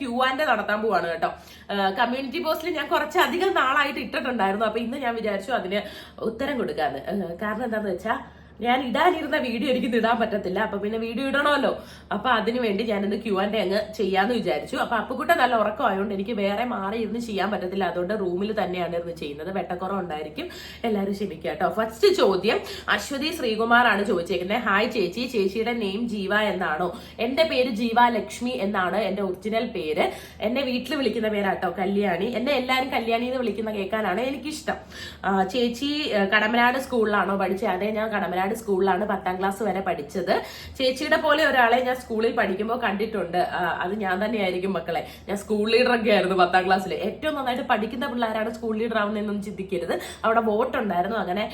Q and നടത്താൻ പോവാണ് കേട്ടോ. കമ്മ്യൂണിറ്റി പോസ്റ്റിൽ ഞാൻ കുറച്ചധികം നാളായിട്ട് ഇട്ടിട്ടുണ്ടായിരുന്നു. അപ്പൊ ഇന്ന് ഞാൻ വിചാരിച്ചു അതിന് ഉത്തരം കൊടുക്കാന്ന്. കാരണം എന്താന്ന് വെച്ചാ ഞാൻ ഇടാനിരുന്ന വീഡിയോ എനിക്ക് ഇടാൻ പറ്റത്തില്ല. അപ്പൊ പിന്നെ വീഡിയോ ഇടണമല്ലോ. അപ്പൊ അതിന് വേണ്ടി ഞാൻ ഇന്ന് ക്യൂ ആൻഡ് അങ്ങ് ചെയ്യാന്ന് വിചാരിച്ചു. അപ്പൊ അപ്പുക്കുട്ട നല്ല ഉറക്കമായതുകൊണ്ട് എനിക്ക് വേറെ മാറി ഇരുന്ന് ചെയ്യാൻ പറ്റത്തില്ല. അതുകൊണ്ട് റൂമിൽ തന്നെയാണ് ഇരുന്ന് ചെയ്യുന്നത്. വെട്ടക്കുറവ് ഉണ്ടായിരിക്കും. എല്ലാവരും ക്ഷമിക്കുക കേട്ടോ. ഫസ്റ്റ് ചോദ്യം അശ്വതി ശ്രീകുമാർ ആണ് ചോദിച്ചേക്കുന്നത്. ഹായ് ചേച്ചി ചേച്ചിയുടെ നെയിം ജീവ എന്നാണോ? എന്റെ പേര് ജീവ ലക്ഷ്മി എന്നാണ് എന്റെ ഒറിജിനൽ പേര്. എന്നെ വീട്ടിൽ വിളിക്കുന്ന പേരാട്ടോ കല്യാണി. എന്നെ എല്ലാവരും കല്യാണി എന്ന് വിളിക്കുന്ന കേൾക്കാനാണ് എനിക്കിഷ്ടം. ചേച്ചി കടമനാട് സ്കൂളിലാണോ പഠിച്ചത് അതെ ഞാൻ കടമനാട് സ്കൂളിലാണ് പത്താം ക്ലാസ് വരെ പഠിച്ചത്. ചേച്ചിയുടെ പോലെ ഒരാളെ ഞാൻ സ്കൂളിൽ പഠിക്കുമ്പോൾ കണ്ടിട്ടുണ്ട്. അത് ഞാൻ തന്നെയായിരിക്കും മക്കളെ. ഞാൻ സ്കൂൾ ലീഡർ ഒക്കെ ആയിരുന്നു പത്താം ക്ലാസ്സിൽ. ഏറ്റവും നന്നായിട്ട് പഠിക്കുന്ന പിള്ളേരാണ് സ്കൂൾ ലീഡർ ആവുന്നതെന്നൊന്നും ചിന്തിക്കരുത്. അവിടെ വോട്ട് ഉണ്ടായിരുന്നു. അങ്ങനെ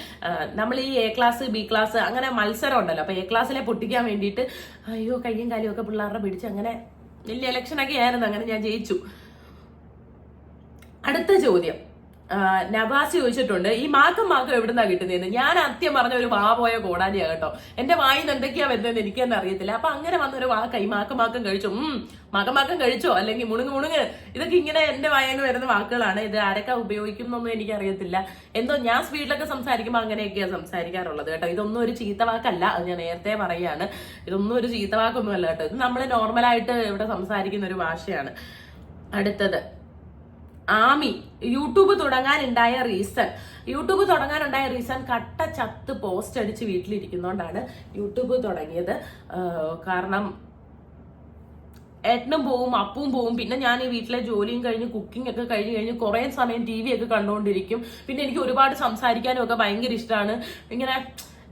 നമ്മൾ ഈ എ ക്ലാസ് ബി ക്ലാസ് അങ്ങനെ മത്സരം ഉണ്ടല്ലോ. അപ്പൊ എ ക്ലാസ്സിലെ പൊട്ടിക്കാൻ വേണ്ടിയിട്ട് അയ്യോ കയ്യും കാലും ഒക്കെ പിള്ളേരുടെ പിടിച്ച് അങ്ങനെ വലിയ ഇലക്ഷൻ ഒക്കെ ആയിരുന്നു. അങ്ങനെ ഞാൻ ജയിച്ചു. അടുത്ത ചോദ്യം. നവാസ് ചോദിച്ചിട്ടുണ്ട് ഈ മാക്കം മാക്കം എവിടുന്നാ കിട്ടുന്നതെന്ന് ഞാൻ അത്യം പറഞ്ഞ ഒരു വാ പോയ കോടാലിയാ കേട്ടോ. എന്റെ വായിൽ എന്തൊക്കെയാ വരുന്നതെന്ന് എനിക്കെന്ന് അറിയത്തില്ല. അപ്പൊ അങ്ങനെ വന്നൊരു വാക്ക ഈ മാക്കം മാക്കം കഴിച്ചു. ഉം മാക്കം മാക്കം കഴിച്ചോ? അല്ലെങ്കിൽ മുണുങ്ങ് മുണുങ്ങ്. ഇതൊക്കെ ഇങ്ങനെ എന്റെ വായന്ന് വരുന്ന വാക്കുകളാണ്. ഇത് ആരൊക്കെ ഉപയോഗിക്കും എന്നൊന്നും എനിക്ക് അറിയത്തില്ല എന്തോ ഞാൻ സ്പീഡിലൊക്കെ സംസാരിക്കുമ്പോൾ അങ്ങനെയൊക്കെയാ സംസാരിക്കാറുള്ളത് കേട്ടോ. ഇതൊന്നും ഒരു ചീത്ത വാക്കല്ല. അത് ഞാൻ നേരത്തെ പറയാണ്. ഇതൊന്നും ഒരു ചീത്ത വാക്കൊന്നുമല്ല കേട്ടോ. ഇത് നമ്മൾ നോർമലായിട്ട് ഇവിടെ സംസാരിക്കുന്ന ഒരു ഭാഷയാണ്. അടുത്തത്. ആമി. യൂട്യൂബ് തുടങ്ങാനുണ്ടായ റീസൺ യൂട്യൂബ് തുടങ്ങാനുണ്ടായ റീസൺ കട്ട ചത്ത് പോസ്റ്റ് അടിച്ച് വീട്ടിലിരിക്കുന്നോണ്ടാണ് യൂട്യൂബ് തുടങ്ങിയത്. കാരണം ഏട്ടനും പോവും അപ്പവും പോവും. പിന്നെ ഞാൻ ഈ വീട്ടിലെ ജോലിയും കഴിഞ്ഞ് കുക്കിംഗ് ഒക്കെ കഴിഞ്ഞ് കഴിഞ്ഞ് കുറേ സമയം ടി വി ഒക്കെ കണ്ടുകൊണ്ടിരിക്കും പിന്നെ എനിക്ക് ഒരുപാട് സംസാരിക്കാനും ഒക്കെ ഭയങ്കര ഇഷ്ടമാണ് ഇങ്ങനെ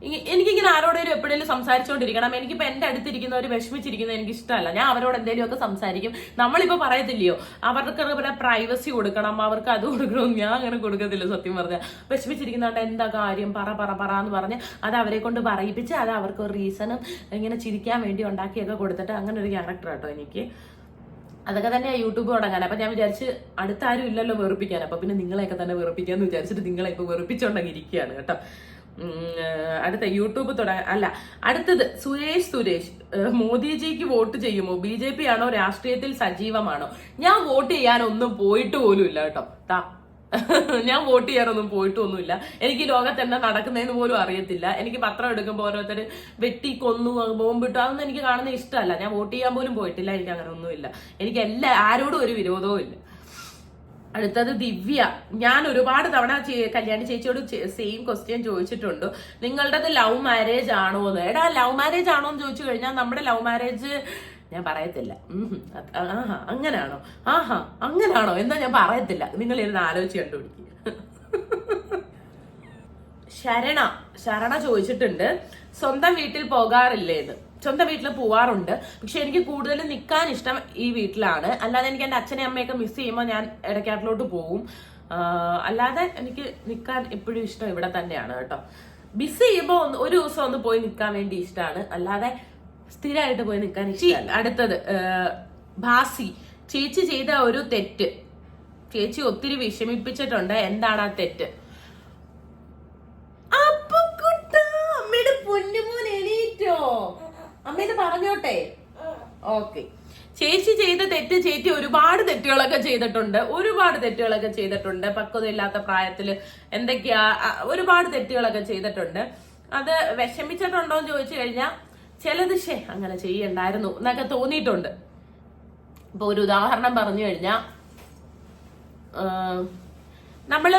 എനിക്കിങ്ങനെ ആരോടെങ്കിലും എപ്പോഴേലും സംസാരിച്ചുകൊണ്ടിരിക്കണം എനിക്കിപ്പോ എന്റെ അടുത്തിരിക്കുന്നവർ വിഷമിച്ചിരിക്കുന്നത് എനിക്ക് ഇഷ്ടമല്ല ഞാൻ അവരോട് എന്തെങ്കിലും ഒക്കെ സംസാരിക്കും. നമ്മളിപ്പോൾ പറയത്തില്ലയോ? അവർക്ക് പിന്നെ പ്രൈവസി കൊടുക്കണം. അവർക്ക് അത് കൊടുക്കണം. ഞാൻ അങ്ങനെ കൊടുക്കത്തില്ല സത്യം പറഞ്ഞാൽ വിഷമിച്ചിരിക്കുന്നതുകൊണ്ട് എന്താ കാര്യം? പറ പറ പറ എന്ന് പറഞ്ഞ് അത് അവരെ കൊണ്ട് പറയിപ്പിച്ച് അത് അവർക്ക് ഒരു റീസണും ഇങ്ങനെ ചിരിക്കാൻ വേണ്ടി ഉണ്ടാക്കിയൊക്കെ കൊടുത്തിട്ട് അങ്ങനെ ഒരു ക്യാരക്ടർ കേട്ടോ എനിക്ക്. അതൊക്കെ തന്നെ യൂട്യൂബ് തുടങ്ങാൻ അപ്പൊ ഞാൻ വിചാരിച്ച് അടുത്താരും ഇല്ലല്ലോ വെറുപ്പിക്കാൻ. അപ്പൊ പിന്നെ നിങ്ങളെയൊക്കെ തന്നെ വെറുപ്പിക്കാന്ന് വിചാരിച്ചിട്ട് നിങ്ങളെ ഇപ്പൊ വെറുപ്പിച്ചുണ്ടെങ്കിൽ ഇരിക്കുകയാണ് കേട്ടോ. അടുത്ത യൂട്യൂബ് തുടങ്ങാൻ അല്ല അടുത്തത് സുരേഷ് സുരേഷ്. മോദിജിക്ക് വോട്ട് ചെയ്യുമോ? ബി ജെ പി ആണോ രാഷ്ട്രീയത്തിൽ സജീവമാണോ? ഞാൻ വോട്ട് ചെയ്യാനൊന്നും പോയിട്ട് പോലും ഇല്ല കേട്ടോ. താ ഞാൻ വോട്ട് ചെയ്യാനൊന്നും പോയിട്ടൊന്നുമില്ല എനിക്ക് ലോകത്ത് എന്താ നടക്കുന്നതെന്ന് പോലും അറിയത്തില്ല. എനിക്ക് പത്രം എടുക്കുമ്പോൾ ഓരോരുത്തർ വെട്ടി കൊന്നു ബോംബിട്ടു അതൊന്നും എനിക്ക് കാണുന്ന ഇഷ്ടമല്ല. ഞാൻ വോട്ട് ചെയ്യാൻ പോലും പോയിട്ടില്ല. എനിക്ക് അങ്ങനെ ഒന്നുമില്ല. എനിക്ക് എല്ലാ ആരോടും ഒരു വിരോധവും ഇല്ല. അടുത്തത് ദിവ്യ. ഞാൻ ഒരുപാട് തവണ കല്യാണി ചേച്ചിയോട് സെയിം ക്വസ്റ്റ്യൻ ചോദിച്ചിട്ടുണ്ട്. നിങ്ങളുടേത് ലവ് മാരേജ് ആണോ എന്ന്. എടാ ലവ് മാരേജ് ആണോ എന്ന് ചോദിച്ചു കഴിഞ്ഞാൽ നമ്മുടെ ലവ് മാരേജ് ഞാൻ പറയത്തില്ല. ആഹാ അങ്ങനാണോ? ആഹാ അങ്ങനാണോ? എന്നാ ഞാൻ പറയത്തില്ല. നിങ്ങൾ ഇരുന്ന് ആലോചിച്ച് കണ്ടുപിടിക്കുക ശരണ ശരണ ചോദിച്ചിട്ടുണ്ട്. സ്വന്തം വീട്ടിൽ പോകാറില്ലേ പോകാറില്ലേന്ന് സ്വന്തം വീട്ടിൽ പോവാറുണ്ട്. പക്ഷെ എനിക്ക് കൂടുതലും നിൽക്കാൻ ഇഷ്ടം ഈ വീട്ടിലാണ്. അല്ലാതെ എനിക്ക് എന്റെ അച്ഛനെ അമ്മയൊക്കെ മിസ് ചെയ്യുമ്പോൾ ഞാൻ ഇടയ്ക്കാട്ടിലോട്ട് പോവും. അല്ലാതെ എനിക്ക് നിൽക്കാൻ എപ്പോഴും ഇഷ്ടം ഇവിടെ തന്നെയാണ് കേട്ടോ. മിസ് ചെയ്യുമ്പോൾ ഒന്ന് ഒരു ദിവസം ഒന്ന് പോയി നിൽക്കാൻ വേണ്ടി ഇഷ്ടമാണ്. അല്ലാതെ സ്ഥിരമായിട്ട് പോയി നിൽക്കാൻ ഇഷ്ടം അടുത്തത് ഭാസി. ചേച്ചി ചെയ്ത ഒരു തെറ്റ്. ചേച്ചി ഒത്തിരി വിഷമിപ്പിച്ചിട്ടുണ്ട്. എന്താണ് ആ തെറ്റ്? അപ്പുക്കുട്ട, അമ്മേന്ന് പറഞ്ഞോട്ടെ? ഓക്കെ. ചേച്ചി ചെയ്ത തെറ്റ് ചേച്ചി ഒരുപാട് തെറ്റുകളൊക്കെ ചെയ്തിട്ടുണ്ട്. ഒരുപാട് തെറ്റുകളൊക്കെ ചെയ്തിട്ടുണ്ട്. പക്വതയില്ലാത്ത പ്രായത്തിൽ എന്തൊക്കെയാ ഒരുപാട് തെറ്റുകളൊക്കെ ചെയ്തിട്ടുണ്ട്. അത് വിഷമിച്ചിട്ടുണ്ടോ എന്ന് ചോദിച്ചു കഴിഞ്ഞാൽ ചിലത് ഷേ അങ്ങനെ ചെയ്യണ്ടായിരുന്നു എന്നൊക്കെ തോന്നിയിട്ടുണ്ട്. ഇപ്പൊ ഒരു ഉദാഹരണം പറഞ്ഞു കഴിഞ്ഞാൽ നമ്മൾ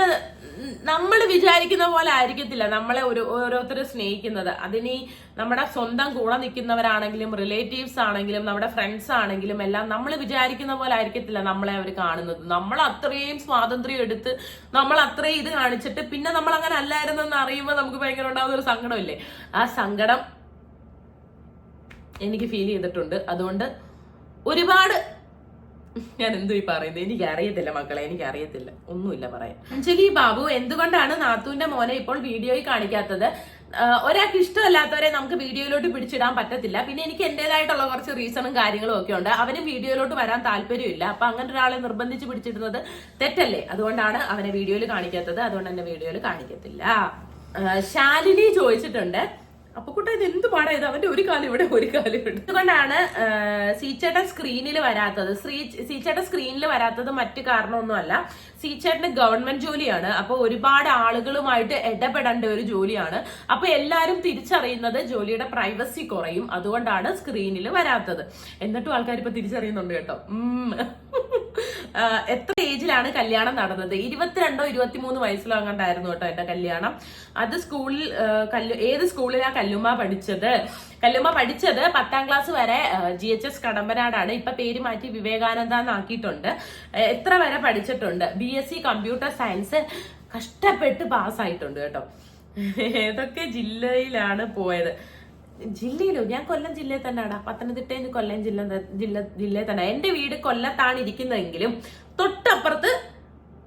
നമ്മൾ വിചാരിക്കുന്ന പോലെ ആയിരിക്കത്തില്ല നമ്മളെ ഒരു ഓരോരുത്തരും സ്നേഹിക്കുന്നത്. അതിനി നമ്മുടെ സ്വന്തം കൂടെ നിൽക്കുന്നവരാണെങ്കിലും റിലേറ്റീവ്സ് ആണെങ്കിലും നമ്മുടെ ഫ്രണ്ട്സ് ആണെങ്കിലും എല്ലാം നമ്മൾ വിചാരിക്കുന്ന പോലെ ആയിരിക്കത്തില്ല നമ്മളെ അവർ കാണുന്നത്. നമ്മൾ അത്രയും സ്വാതന്ത്ര്യം എടുത്ത് നമ്മൾ അത്രയും ഇത് കാണിച്ചിട്ട് പിന്നെ നമ്മൾ അങ്ങനെ അല്ലായിരുന്നെന്ന് അറിയുമ്പോൾ നമുക്ക് ഭയങ്കര ഉണ്ടാകുന്ന ഒരു സങ്കടമില്ലേ? ആ സങ്കടം എനിക്ക് ഫീൽ ചെയ്തിട്ടുണ്ട്. അതുകൊണ്ട് ഒരുപാട് ഞാൻ എന്തോ ഈ പറയുന്നത് എനിക്ക് അറിയത്തില്ല മക്കളെ എനിക്ക് അറിയത്തില്ല ഒന്നുമില്ല പറയാൻ. അഞ്ജലി ബാബു എന്തുകൊണ്ടാണ് നാത്തുവിന്റെ മോനെ ഇപ്പോൾ വീഡിയോയിൽ കാണിക്കാത്തത്? ഒരാൾക്ക് ഇഷ്ടമല്ലാത്തവരെ നമുക്ക് വീഡിയോയിലോട്ട് പിടിച്ചിടാൻ പറ്റത്തില്ല. പിന്നെ എനിക്ക് എന്റേതായിട്ടുള്ള കുറച്ച് റീസണും കാര്യങ്ങളും ഒക്കെ ഉണ്ട്. അവന് വീഡിയോയിലോട്ട് വരാൻ താല്പര്യമില്ല. അപ്പൊ അങ്ങനെ ഒരാളെ നിർബന്ധിച്ച് പിടിച്ചിടുന്നത് തെറ്റല്ലേ? അതുകൊണ്ടാണ് അവനെ വീഡിയോയിൽ കാണിക്കാത്തത്. അതുകൊണ്ട് എന്നെ വീഡിയോയിൽ കാണിക്കത്തില്ല. ശാലിനി ചോദിച്ചിട്ടുണ്ട് അപ്പൊ കുട്ട ഇത് എന്ത് പാടാ ഇത്? അവന്റെ ഒരു കാലം ഇവിടെ ഒരു കാലം ഇവിടെ. അതുകൊണ്ടാണ് സീച്ചേട്ടൻ സ്ക്രീനിൽ വരാത്തത്. ശ്രീ സീച്ചേട്ടൻ സ്ക്രീനിൽ വരാത്തത് മറ്റു കാരണമൊന്നുമല്ല. സീച്ചേട്ടന് ഗവൺമെന്റ് ജോലിയാണ്. അപ്പൊ ഒരുപാട് ആളുകളുമായിട്ട് ഇടപെടേണ്ട ഒരു ജോലിയാണ്. അപ്പൊ എല്ലാരും തിരിച്ചറിയുന്നത് ജോലിയുടെ പ്രൈവസി കുറയും. അതുകൊണ്ടാണ് സ്ക്രീനിൽ വരാത്തത്. എന്നിട്ടും ആൾക്കാർ ഇപ്പൊ തിരിച്ചറിയുന്നുണ്ട് കേട്ടോ. എത്ര ഏജിലാണ് കല്യാണം നടന്നത്? ഇരുപത്തിരണ്ടോ ഇരുപത്തിമൂന്ന് വയസ്സിലോ അങ്ങോട്ടായിരുന്നു കേട്ടോ എന്റെ കല്യാണം. അത് സ്കൂളിൽ കല്ലു ഏത് സ്കൂളിലാണ് കല്ലുമ്മ പഠിച്ചത്? കല്ലുമ്മ പഠിച്ചത് പത്താം ക്ലാസ് വരെ ജി എച്ച് എസ് കടമ്പനാടാണ്. ഇപ്പൊ പേര് മാറ്റി വിവേകാനന്ദ എന്നാക്കിയിട്ടുണ്ട്. എത്ര വരെ പഠിച്ചിട്ടുണ്ട്? B S C computer science കഷ്ടപ്പെട്ട് പാസ്സായിട്ടുണ്ട് കേട്ടോ. ഏതൊക്കെ ജില്ലയിലാണ് പോയത്? ജില്ലയിലോ? ഞാൻ കൊല്ലം ജില്ലയിൽ തന്നെയാടാ. പത്തനംതിട്ടയിൽ കൊല്ലം ജില്ല ജില്ല ജില്ലയിൽ തന്നെ എന്റെ വീട് കൊല്ലത്താണ് ഇരിക്കുന്നതെങ്കിലും തൊട്ടപ്പുറത്ത്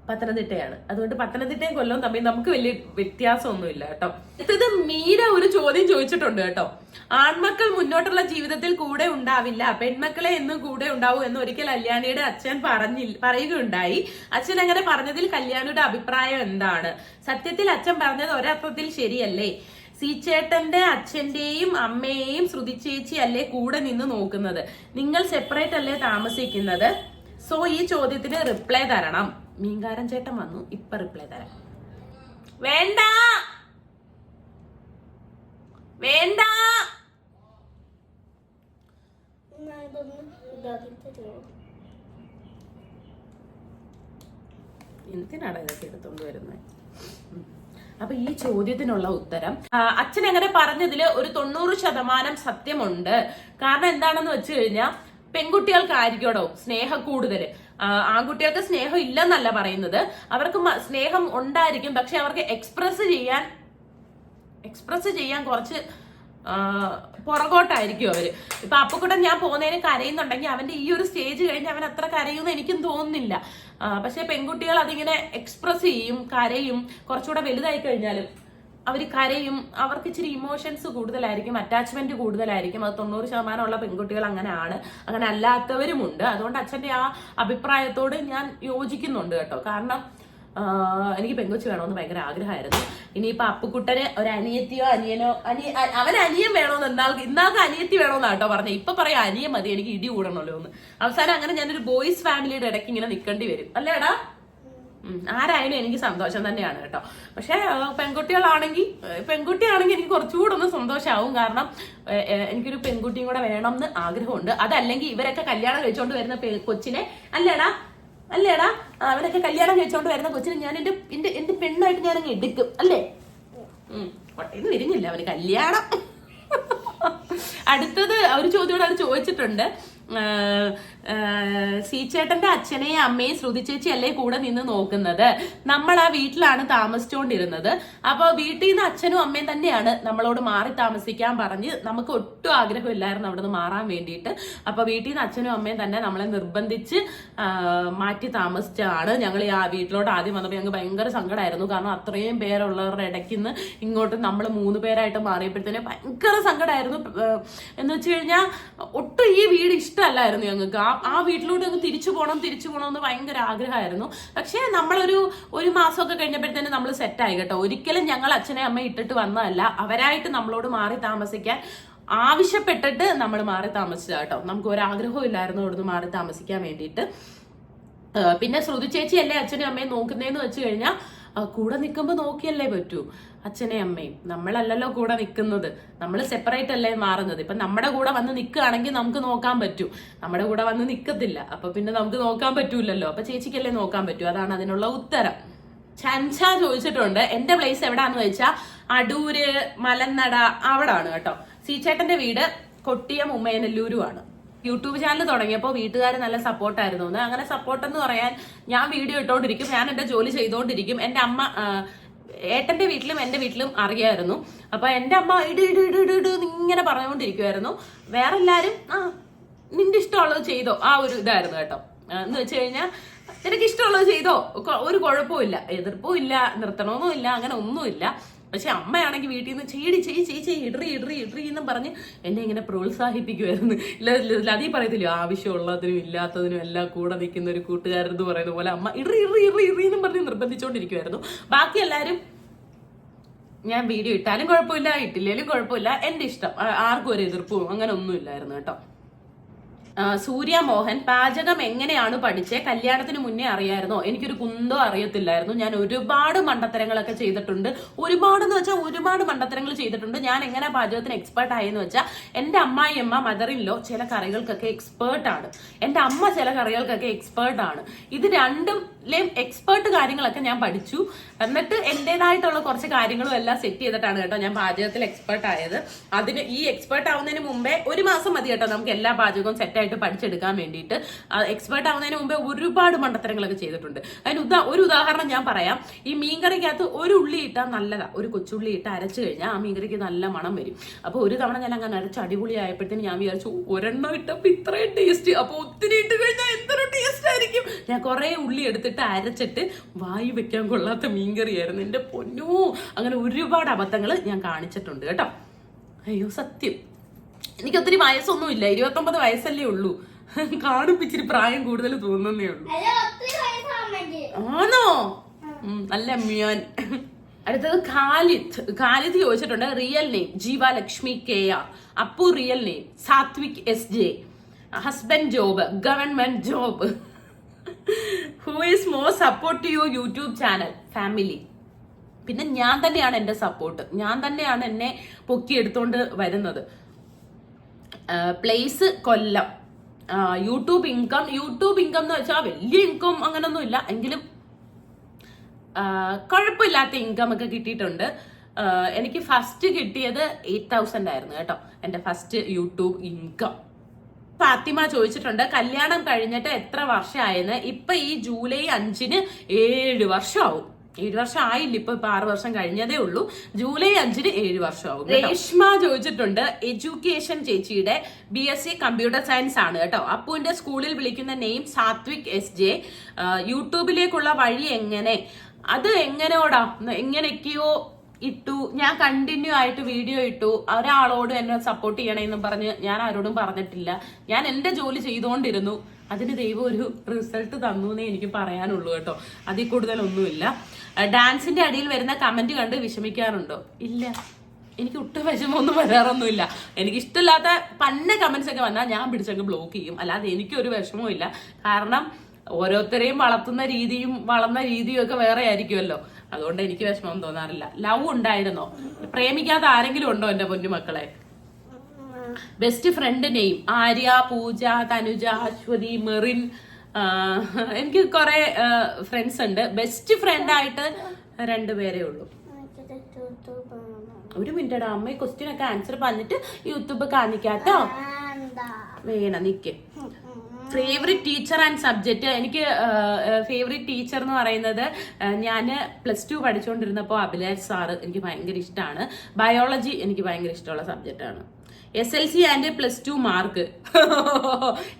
പത്തനംതിട്ടയാണ്. അതുകൊണ്ട് പത്തനംതിട്ടയും കൊല്ലവും തമ്മിൽ നമുക്ക് വലിയ വ്യത്യാസമൊന്നുമില്ല കേട്ടോ. ഇത് മീര ഒരു ചോദ്യം ചോദിച്ചിട്ടുണ്ട് കേട്ടോ. ആൺമക്കൾ മുന്നോട്ടുള്ള ജീവിതത്തിൽ കൂടെ ഉണ്ടാവില്ല. പെൺമക്കളെ എന്നും കൂടെ ഉണ്ടാവും എന്ന് ഒരിക്കൽ കല്യാണിയുടെ അച്ഛൻ പറഞ്ഞി പറയുകയുണ്ടായി. അച്ഛൻ അങ്ങനെ പറഞ്ഞതിൽ കല്യാണിയുടെ അഭിപ്രായം എന്താണ്? സത്യത്തിൽ അച്ഛൻ പറഞ്ഞത് ഒരർത്ഥത്തിൽ ശരിയല്ലേ? സീച്ചേട്ടന്റെ അച്ഛന്റെയും അമ്മയെയും ശ്രുതി ചേച്ചി അല്ലേ കൂടെ നിന്ന് നോക്കുന്നത്? നിങ്ങൾ സെപ്പറേറ്റ് അല്ലേ താമസിക്കുന്നത്? സോ ഈ ചോദ്യത്തിന് റിപ്ലൈ തരണം. മീൻകാരൻ ചേട്ടൻ വന്നു. ഇപ്പ റിപ്ലൈ തരാം. വേണ്ട! വേണ്ട! എന്തിനാണ് ഇതൊക്കെ എടുത്തോണ്ട് വരുന്നത് അപ്പൊ ഈ ചോദ്യത്തിനുള്ള ഉത്തരം അച്ഛൻ അങ്ങനെ പറഞ്ഞതിൽ ഒരു തൊണ്ണൂറ് ശതമാനം സത്യമുണ്ട്. കാരണം എന്താണെന്ന് വെച്ച് കഴിഞ്ഞാൽ പെൺകുട്ടികൾക്കായിരിക്കോടോ സ്നേഹം ആൺകുട്ടികൾക്ക് സ്നേഹം ഇല്ലെന്നല്ല പറയുന്നത്. അവർക്ക് സ്നേഹം ഉണ്ടായിരിക്കും. പക്ഷെ അവർക്ക് എക്സ്പ്രസ് ചെയ്യാൻ എക്സ്പ്രസ് ചെയ്യാൻ കുറച്ച് പുറകോട്ടായിരിക്കും അവർ. ഇപ്പൊ അപ്പുക്കുട്ടൻ ഞാൻ പോകുന്നതിന് കരയുന്നുണ്ടെങ്കിൽ അവന്റെ ഈ ഒരു സ്റ്റേജ് കഴിഞ്ഞ് അവൻ അത്ര കരയുമെന്ന് എനിക്കും തോന്നുന്നില്ല. പക്ഷെ പെൺകുട്ടികൾ അതിങ്ങനെ എക്സ്പ്രസ് ചെയ്യും കരയും കുറച്ചുകൂടെ വലുതായി കഴിഞ്ഞാലും അവർ കരയും. അവർക്ക് ഇച്ചിരി ഇമോഷൻസ് കൂടുതലായിരിക്കും അറ്റാച്ച്മെന്റ് കൂടുതലായിരിക്കും. അത് തൊണ്ണൂറ് ശതമാനമുള്ള പെൺകുട്ടികൾ അങ്ങനെയാണ്. അങ്ങനെ അല്ലാത്തവരുമുണ്ട്. അതുകൊണ്ട് അച്ഛന്റെ ആ അഭിപ്രായത്തോട് ഞാൻ യോജിക്കുന്നുണ്ട് കേട്ടോ. കാരണം എനിക്ക് പെങ്കൊച്ച് വേണമെന്ന് ഭയങ്കര ആഗ്രഹമായിരുന്നു. ഇനിയിപ്പോ അപ്പുക്കുട്ടന് ഒരു അനിയത്തിയോ അനിയനോ അനിയ അവൻ അനിയൻ വേണമെന്ന് എന്നാൾക്ക് ഇന്നാൾക്ക് അനിയത്തി വേണമെന്ന് കേട്ടോ പറഞ്ഞത് ഇപ്പൊ പറയാം അനിയൻ മതി എനിക്ക് ഇടി കൂടണമല്ലോ എന്ന്. അവസാനം അങ്ങനെ ഞാനൊരു ബോയ്സ് ഫാമിലിയുടെ ഇടയ്ക്ക് ഇങ്ങനെ നിൽക്കേണ്ടി വരും. അല്ലേടാ ആരായാലും എനിക്ക് സന്തോഷം തന്നെയാണ് കേട്ടോ. പക്ഷേ പെൺകുട്ടികളാണെങ്കിൽ പെൺകുട്ടിയാണെങ്കിൽ എനിക്ക് കുറച്ചുകൂടെ ഒന്ന് സന്തോഷമാവും കാരണം എനിക്കൊരു പെൺകുട്ടിയും കൂടെ വേണം എന്ന് ആഗ്രഹമുണ്ട്. അതല്ലെങ്കിൽ ഇവരൊക്കെ കല്യാണം കഴിച്ചോണ്ട് വരുന്ന കൊച്ചിനെ അല്ലേടാ അല്ലേടാ അവരൊക്കെ കല്യാണം കഴിച്ചോണ്ട് വരുന്ന കൊച്ചിനെ ഞാൻ എന്റെ എന്റെ എന്റെ പെണ്ണായിട്ട് ഞാനങ്ങ് എടുക്കും അല്ലേ? ഉം, വിരിഞ്ഞില്ല അവന് കല്യാണം? അടുത്തത് ഒരു ചോദ്യം അവർ ചോദിച്ചിട്ടുണ്ട്. സീച്ചേട്ടന്റെ അച്ഛനെയും അമ്മയും ശ്രുതി ചേച്ചി അല്ലേ കൂടെ നിന്ന് നോക്കുന്നത്? നമ്മൾ ആ വീട്ടിലാണ് താമസിച്ചുകൊണ്ടിരുന്നത് അപ്പോൾ വീട്ടിൽ നിന്ന് അച്ഛനും അമ്മയും തന്നെയാണ് നമ്മളോട് മാറി താമസിക്കാൻ പറഞ്ഞ് നമുക്ക് ഒട്ടും ആഗ്രഹമില്ലായിരുന്നു അവിടെ നിന്ന് മാറാൻ വേണ്ടിയിട്ട്. അപ്പോൾ വീട്ടിൽ നിന്ന് അച്ഛനും അമ്മയും തന്നെ നമ്മളെ നിർബന്ധിച്ച് മാറ്റി താമസിച്ചതാണ്. ഞങ്ങൾ ആ വീട്ടിലോട്ട് ആദ്യം വന്നപ്പോൾ ഞങ്ങൾക്ക് ഭയങ്കര സങ്കടമായിരുന്നു കാരണം അത്രയും പേരുള്ളവരുടെ ഇടയ്ക്ക് നിന്ന് ഇങ്ങോട്ട് നമ്മൾ മൂന്ന് പേരായിട്ട് മാറിയപ്പോഴത്തേനും ഭയങ്കര സങ്കടമായിരുന്നു എന്ന് വെച്ച് കഴിഞ്ഞാൽ ഒട്ടും ഈ വീട് ഇഷ്ടമല്ലായിരുന്നു ഞങ്ങൾക്ക്. ആ ആ വീട്ടിലോട്ട് അങ്ങ് തിരിച്ചു പോകണം തിരിച്ചു പോകണം എന്ന് ഭയങ്കര ആഗ്രഹമായിരുന്നു. പക്ഷേ നമ്മളൊരു ഒരു മാസമൊക്കെ കഴിഞ്ഞപ്പോഴത്തേന് നമ്മൾ സെറ്റായി കേട്ടോ. ഒരിക്കലും ഞങ്ങൾ അച്ഛനെ അമ്മ ഇട്ടിട്ട് വന്നതല്ല. അവരായിട്ട് നമ്മളോട് മാറി താമസിക്കാൻ ആവശ്യപ്പെട്ടിട്ട് നമ്മൾ മാറി താമസിച്ചതാ കേട്ടോ. നമുക്ക് ഒരാഗ്രഹവും ഇല്ലായിരുന്നു അവിടുന്ന് മാറി താമസിക്കാൻ വേണ്ടിയിട്ട്. പിന്നെ ശ്രുതി ചേച്ചി അല്ലേ അച്ഛനും അമ്മയും നോക്കുന്നതെന്ന് വെച്ച് കഴിഞ്ഞാൽ കൂടെ നിൽക്കുമ്പോൾ നോക്കിയല്ലേ പറ്റൂ. അച്ഛനെയും അമ്മയും. നമ്മളല്ലല്ലോ കൂടെ നിൽക്കുന്നത് നമ്മൾ സെപ്പറേറ്റ് അല്ലേ മാറുന്നത്. ഇപ്പൊ നമ്മുടെ കൂടെ വന്ന് നിൽക്കുകയാണെങ്കിൽ നമുക്ക് നോക്കാൻ പറ്റൂ. നമ്മുടെ കൂടെ വന്ന് നിൽക്കത്തില്ല. അപ്പൊ പിന്നെ നമുക്ക് നോക്കാൻ പറ്റൂലല്ലോ അപ്പൊ ചേച്ചിക്കല്ലേ നോക്കാൻ പറ്റൂ. അതാണ് അതിനുള്ള ഉത്തരം. ചൻച ചോദിച്ചിട്ടുണ്ട് എന്റെ പ്ലേസ് എവിടാന്ന് വെച്ചാൽ അടൂര് മലനട അവിടാണ് കേട്ടോ. സീച്ചേട്ടന്റെ വീട് കൊട്ടിയം ഉമ്മയനല്ലൂരുമാണ് യൂട്യൂബ് ചാനൽ തുടങ്ങിയപ്പോൾ വീട്ടുകാർ നല്ല സപ്പോർട്ടായിരുന്നു അങ്ങനെ സപ്പോർട്ട് എന്ന് പറയാൻ ഞാൻ വീഡിയോ ഇട്ടോണ്ടിരിക്കും. ഞാൻ എന്റെ ജോലി ചെയ്തുകൊണ്ടിരിക്കും എന്റെ അമ്മ ഏട്ടന്റെ വീട്ടിലും എന്റെ വീട്ടിലും അറിയായിരുന്നു. അപ്പൊ എന്റെ അമ്മ ഇട് ഇട് ഇട് ഇട് ഇട് ഇങ്ങനെ പറഞ്ഞുകൊണ്ടിരിക്കുമായിരുന്നു വേറെ എല്ലാരും ആ നിന്റെ ഇഷ്ടമുള്ളത് ചെയ്തോ? ആ ഒരു ഇതായിരുന്നു കേട്ടോ. എന്ന് വെച്ച് കഴിഞ്ഞാൽ നിനക്ക് ഇഷ്ടമുള്ളത് ചെയ്തോ? ഒരു ഒരു കുഴപ്പമില്ല എതിർപ്പും ഇല്ല നിർത്തണമെന്നും ഇല്ല അങ്ങനെ ഒന്നുമില്ല. പക്ഷെ അമ്മയാണെങ്കിൽ വീട്ടിൽ നിന്ന് ചെയ്ടി ചെയ് ചെയ് ചെയ് ഇടറി ഇടറി ഇടറി എന്നും പറഞ്ഞ് എന്നെ ഇങ്ങനെ പ്രോത്സാഹിപ്പിക്കുമായിരുന്നു ഇല്ല അതീ പറയത്തില്ല ആവശ്യമുള്ളതിനും ഇല്ലാത്തതിനും എല്ലാം കൂടെ നിൽക്കുന്ന ഒരു കൂട്ടുകാരെന്ന് പറയുന്ന പോലെ അമ്മ ഇടറി ഇടറി ഇടറി ഇടറി എന്നും പറഞ്ഞ് നിർബന്ധിച്ചുകൊണ്ടിരിക്കുമായിരുന്നു ബാക്കി എല്ലാവരും ഞാൻ വീഡിയോ ഇട്ടാലും കുഴപ്പമില്ല ഇട്ടില്ലേലും കുഴപ്പമില്ല എന്റെ ഇഷ്ടം. ആർക്കും ഒരു എതിർപ്പും അങ്ങനെ ഒന്നും ഇല്ലായിരുന്നു കേട്ടോ. സൂര്യ മോഹൻ പാചകം എങ്ങനെയാണ് പഠിച്ചേ? കല്യാണത്തിന് മുന്നേ അറിയായിരുന്നോ? എനിക്കൊരു കുന്തോ അറിയത്തില്ലായിരുന്നു. ഞാൻ ഒരുപാട് മണ്ടത്തരങ്ങളൊക്കെ ചെയ്തിട്ടുണ്ട്. ഒരുപാട് എന്ന് വെച്ചാൽ ഒരുപാട് മണ്ടത്തരങ്ങൾ ചെയ്തിട്ടുണ്ട്. ഞാൻ എങ്ങനെ പാചകത്തിന് എക്സ്പേർട്ട് ആയെന്ന് വെച്ചാൽ എന്റെ അമ്മായി അമ്മ മദറിൻലോ ചില കറികൾക്കൊക്കെ എക്സ്പേർട്ട് ആണ്. എന്റെ അമ്മ ചില കറികൾക്കൊക്കെ എക്സ്പേർട്ട് ആണ്. ഇത് രണ്ടും എക്സ്പേർട്ട് കാര്യങ്ങളൊക്കെ ഞാൻ പഠിച്ചു. എന്നിട്ട് എന്റേതായിട്ടുള്ള കുറച്ച് കാര്യങ്ങളും എല്ലാം സെറ്റ് ചെയ്തിട്ടാണ് കേട്ടോ ഞാൻ പാചകത്തിൽ എക്സ്പേർട്ട് ആയത്. അതിന് ഈ എക്സ്പേർട്ട് ആവുന്നതിന് മുമ്പേ ഒരു മാസം മതി കേട്ടോ നമുക്ക് എല്ലാ പാചകവും സെറ്റ് ആയിട്ട് പഠിച്ചെടുക്കാൻ വേണ്ടിയിട്ട് എക്സ്പേർട്ട് ആവുന്നതിന് മുമ്പേ ഒരുപാട് മണ്ടത്തരങ്ങളൊക്കെ ചെയ്തിട്ടുണ്ട്. അതിന് ഉദാ ഒരു ഉദാഹരണം ഞാൻ പറയാം. ഈ മീൻകറിക്കകത്ത് ഒരു ഉള്ളി ഇട്ടാൽ നല്ലതാ. ഒരു കൊച്ചുള്ളി ഇട്ട് അരച്ചു കഴിഞ്ഞാൽ ആ മീൻകറിക്ക് നല്ല മണം വരും. അപ്പോൾ ഒരു തവണ ഞാൻ അങ്ങനെ അരച്ച് അടിപൊളി ആയപ്പോഴത്തേന് ഞാൻ വിചാരിച്ചു ഒരെണ്ണം ഇട്ടപ്പോൾ ഇത്രയും ടേസ്റ്റ് അപ്പോൾ ഒത്തിരി ഇട്ട് കഴിഞ്ഞാൽ എന്തൊരു ടേസ്റ്റ് ആയിരിക്കും. ഞാൻ കുറേ ഉള്ളി എടുത്തിട്ട് അരച്ചിട്ട് വായി വെക്കാൻ കൊള്ളാത്ത മീൻകറിയായിരുന്നു. എന്റെ പൊന്നോ. അങ്ങനെ ഒരുപാട് അബദ്ധങ്ങൾ ഞാൻ കാണിച്ചിട്ടുണ്ട് കേട്ടോ. അയ്യോ സത്യം. എനിക്ക് ഒത്തിരി വയസ്സൊന്നുമില്ല. ഇരുപത്തൊമ്പത് വയസ്സല്ലേ ഉള്ളൂ. കാണും ഇച്ചിരി പ്രായം കൂടുതൽ തോന്നുന്നേ ഉള്ളൂ. ആണോ? നല്ല അമ്മിയാൻ. അടുത്തത് ഖാലിദ്. ഖാലിദ് ചോദിച്ചിട്ടുണ്ട് real name Jeevalakshmi K R. Appu real name Sathvik S J husband job government job who is more support to your YouTube channel family പിന്നെ ഞാൻ തന്നെയാണ് എന്റെ സപ്പോർട്ട് ഞാൻ തന്നെയാണ് എന്നെ പൊക്കിയെടുത്തോണ്ട് വരുന്നത്. Place Kollam. YouTube income YouTube income എന്ന് വെച്ചാൽ വലിയ ഇൻകം അങ്ങനൊന്നും ഇല്ല. എങ്കിലും കുഴപ്പമില്ലാത്ത ഇൻകം ഒക്കെ കിട്ടിയിട്ടുണ്ട്. എനിക്ക് ഫസ്റ്റ് കിട്ടിയത് എയ്റ്റ് തൗസൻഡ് ആയിരുന്നു കേട്ടോ. എന്റെ ഫസ്റ്റ് യൂട്യൂബ് ഇൻകം ഫാത്തിമ ചോദിച്ചിട്ടുണ്ട് കല്യാണം കഴിഞ്ഞിട്ട് എത്ര വർഷമായെന്ന്? ഇപ്പൊ ഈ ജൂലൈ അഞ്ചിന് ഏഴ് വർഷമാവും. ഏഴ് വർഷം ആയില്ല. ഇപ്പൊ ഇപ്പൊ ആറ് വർഷം കഴിഞ്ഞതേ ഉള്ളൂ. ജൂലൈ അഞ്ചിന് ഏഴ് വർഷമാവും രേഷ്മ ചോദിച്ചിട്ടുണ്ട് എഡ്യൂക്കേഷൻ ചേച്ചിയുടെ B S C computer science ആണ് കേട്ടോ. അപ്പുവിന്റെ സ്കൂളിൽ വിളിക്കുന്ന നെയിം സാത്വിക് എസ് ജെ യൂട്യൂബിലേക്കുള്ള വഴി എങ്ങനെ? അത് എങ്ങനെയോടാ? എങ്ങനെയൊക്കെയോ ഇട്ടു. ഞാൻ കണ്ടിന്യൂ ആയിട്ട് വീഡിയോ ഇട്ടു. ഒരാളോട് എന്നെ സപ്പോർട്ട് ചെയ്യണമെന്നും പറഞ്ഞ് ഞാൻ ആരോടും പറഞ്ഞിട്ടില്ല. ഞാൻ എന്റെ ജോലി ചെയ്തുകൊണ്ടിരുന്നു അതിന് ദൈവം ഒരു റിസൾട്ട് തന്നു എന്നേ എനിക്ക് പറയാനുള്ളൂ കേട്ടോ. അതിൽ കൂടുതലൊന്നുമില്ല. ഡാൻസിന്റെ അടിയിൽ വരുന്ന കമന്റ് കണ്ട് വിഷമിക്കാറുണ്ടോ? ഇല്ല. എനിക്ക് ഒട്ടും വിഷമമൊന്നും വരാറൊന്നുമില്ല. എനിക്ക് ഇഷ്ടമില്ലാത്ത പന്ന കമന്റ്സ് ഒക്കെ വന്നാൽ ഞാൻ പിടിച്ചങ്ങ് ബ്ലോക്ക് ചെയ്യും. അല്ലാതെ എനിക്കൊരു വിഷമവും ഇല്ല കാരണം ഓരോരുത്തരെയും വളർത്തുന്ന രീതിയും വളർന്ന രീതിയും ഒക്കെ വേറെ ആയിരിക്കുമല്ലോ. അതുകൊണ്ട് എനിക്ക് വിഷമം തോന്നാറില്ല. ലവ് ഉണ്ടായിരുന്നോ? പ്രേമിക്കാത്ത ആരെങ്കിലും ഉണ്ടോ എന്റെ പൊന്നു മക്കളെ? Best friend name Arya Pooja Thanuja Aswathy Merin എനിക്ക് കുറെ ഫ്രണ്ട്സ് ഉണ്ട്. ബെസ്റ്റ് ഫ്രണ്ട് ആയിട്ട് രണ്ടുപേരേ ഉള്ളൂ. ഒരു മിനിറ്റ് അമ്മ ഈ ക്വസ്റ്റ്യൻ ഒക്കെ ആൻസർ പറഞ്ഞിട്ട് യൂട്യൂബ് കാണിക്കാട്ടോ. വേണം നിക്ക്. ഫേവറേറ്റ് ടീച്ചർ ആൻഡ് സബ്ജക്റ്റ് എനിക്ക് ഫേവറേറ്റ് ടീച്ചർ എന്ന് പറയുന്നത് ഞാൻ പ്ലസ് ടു പഠിച്ചുകൊണ്ടിരുന്നപ്പോൾ അഭിലാഷ് സാറ് എനിക്ക് ഭയങ്കര ഇഷ്ടമാണ് ബയോളജി എനിക്ക് ഭയങ്കര ഇഷ്ടമുള്ള സബ്ജക്റ്റാണ് ആണ്. S L C and plus two mark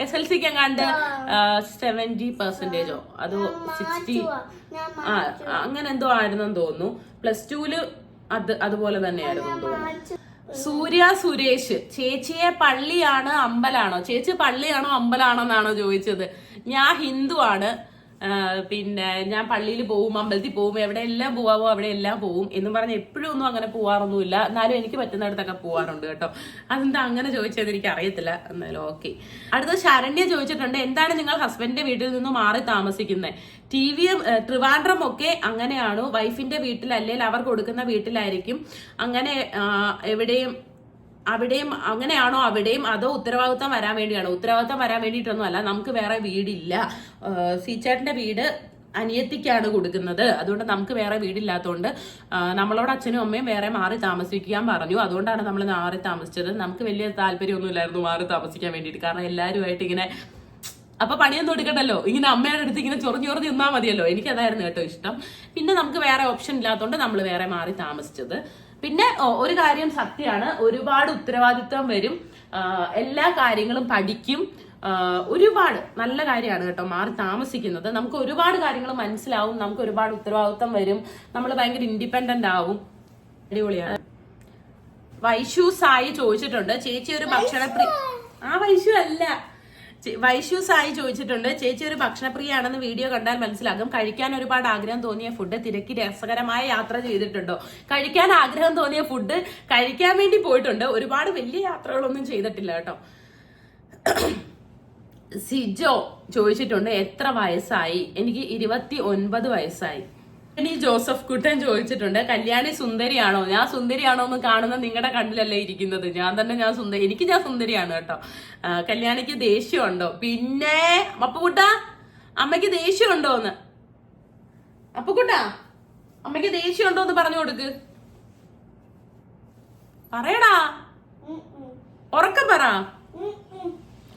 S L സിക്ക് എങ്ങാണ്ട് സെവന്റി പെർസെന്റേജോ അതോ സിക്സ്റ്റി ആ അങ്ങനെ എന്തോ ആയിരുന്നെന്ന് തോന്നുന്നു. പ്ലസ് ടുവിൽ അത് അതുപോലെ തന്നെയായിരുന്നു തോന്നുന്നു. സൂര്യ സുരേഷ് ചേച്ചിയെ പള്ളിയാണ് അമ്പലാണോ? ചേച്ചി പള്ളിയാണോ അമ്പലാണോ എന്നാണോ ചോദിച്ചത്. ഞാൻ ഹിന്ദു ആണ് പിന്നെ ഞാൻ പള്ളിയിൽ പോവും അമ്പലത്തിൽ പോവും എവിടെ എല്ലാം പോവാമോ അവിടെ എല്ലാം പോവും എന്ന് പറഞ്ഞ് എപ്പോഴും ഒന്നും അങ്ങനെ പോവാറൊന്നുമില്ല. എന്നാലും എനിക്ക് പറ്റുന്നിടത്തൊക്കെ പോവാറുണ്ട് കേട്ടോ. അതെന്താ അങ്ങനെ ചോദിച്ചത് എനിക്ക് അറിയത്തില്ല എന്നാലും ഓക്കെ അടുത്ത ശരണ്യ ചോദിച്ചിട്ടുണ്ട് എന്താണ് നിങ്ങൾ ഹസ്ബൻഡിന്റെ വീട്ടിൽ നിന്ന് മാറി താമസിക്കുന്നത് ടി വി ട്രിവാൻഡ്രം ഒക്കെ അങ്ങനെയാണോ? വൈഫിന്റെ വീട്ടിൽ അല്ലെങ്കിൽ അവർ കൊടുക്കുന്ന വീട്ടിലായിരിക്കും? അങ്ങനെ എവിടെയും അവിടെയും അങ്ങനെയാണോ? അവിടെയും അതോ ഉത്തരവാദിത്തം വരാൻ വേണ്ടിയാണോ? ഉത്തരവാദിത്തം വരാൻ വേണ്ടിയിട്ടൊന്നും അല്ല നമുക്ക് വേറെ വീടില്ല. സീച്ചേട്ടന്റെ വീട് അനിയത്തിക്കാണ് കൊടുക്കുന്നത്. അതുകൊണ്ട് നമുക്ക് വേറെ വീടില്ലാത്തതുകൊണ്ട് നമ്മളോട് അച്ഛനും അമ്മയും വേറെ മാറി താമസിക്കാൻ പറഞ്ഞു. അതുകൊണ്ടാണ് നമ്മൾ മാറി താമസിച്ചത്. നമുക്ക് വലിയ താല്പര്യമൊന്നുമില്ലായിരുന്നു മാറി താമസിക്കാൻ വേണ്ടിയിട്ട്. കാരണം എല്ലാവരുമായിട്ട് ഇങ്ങനെ അപ്പൊ പണിയൊന്നും എടുക്കണ്ടല്ലോ? ഇങ്ങനെ അമ്മയുടെ അടുത്ത് ഇങ്ങനെ ചൊറിഞ്ഞു ചൊറിഞ്ഞ് തിന്നാൽ മതിയല്ലോ. എനിക്കതായിരുന്നു കേട്ടോ ഇഷ്ടം. പിന്നെ നമുക്ക് വേറെ ഓപ്ഷൻ ഇല്ലാത്തതുകൊണ്ട് നമ്മൾ വേറെ മാറി താമസിച്ചത്. പിന്നെ ഒരു കാര്യം സത്യമാണ്. ഒരുപാട് ഉത്തരവാദിത്വം വരും. എല്ലാ കാര്യങ്ങളും പഠിക്കും. ഒരുപാട് നല്ല കാര്യമാണ് കേട്ടോ മാറി താമസിക്കുന്നത്. നമുക്ക് ഒരുപാട് കാര്യങ്ങൾ മനസ്സിലാവും. നമുക്ക് ഒരുപാട് ഉത്തരവാദിത്വം വരും. നമ്മൾ ഭയങ്കര ഇൻഡിപെൻഡന്റ് ആവും. അടിപൊളിയാണ്. വൈശു സായി ചോദിച്ചിട്ടുണ്ട്. ചേച്ചി ഒരു ഭക്ഷണ ആ വൈശു അല്ല. ചെ- ആയി ചോദിച്ചിട്ടുണ്ട് ചേച്ചി ഒരു ഭക്ഷണപ്രിയാണെന്ന് വീഡിയോ കണ്ടാൽ മനസ്സിലാകും. കഴിക്കാൻ ഒരുപാട് ആഗ്രഹം തോന്നിയ ഫുഡ് തിരക്കി രസകരമായ യാത്ര ചെയ്തിട്ടുണ്ടോ? കഴിക്കാൻ ആഗ്രഹം തോന്നിയ ഫുഡ് കഴിക്കാൻ വേണ്ടി പോയിട്ടുണ്ട്. ഒരുപാട് വലിയ യാത്രകളൊന്നും ചെയ്തിട്ടില്ല കേട്ടോ. സിജോ ചോദിച്ചിട്ടുണ്ട് എത്ര വയസ്സായി? എനിക്ക് ഇരുപത്തി ഒൻപത് വയസ്സായി. ഇനി ജോസഫ് കുട്ടൻ ചോദിച്ചിട്ടുണ്ട് കല്യാണി സുന്ദരിയാണോ? ഞാൻ സുന്ദരിയാണോ എന്ന് കാണുന്ന നിങ്ങളുടെ കണ്ണിലല്ലേ ഇരിക്കുന്നത്. ഞാൻ തന്നെ ഞാൻ സുന്ദരി എനിക്ക് ഞാൻ സുന്ദരിയാണ് കേട്ടോ. കല്യാണിക്ക് ദേഷ്യമുണ്ടോ? പിന്നെ അപ്പുകുട്ട അമ്മയ്ക്ക് ദേഷ്യമുണ്ടോ എന്ന്? അപ്പുകുട്ട അമ്മയ്ക്ക് ദേഷ്യമുണ്ടോ എന്ന് പറഞ്ഞു കൊടുക്ക്. പറയടാ. ഉറക്കം പറ.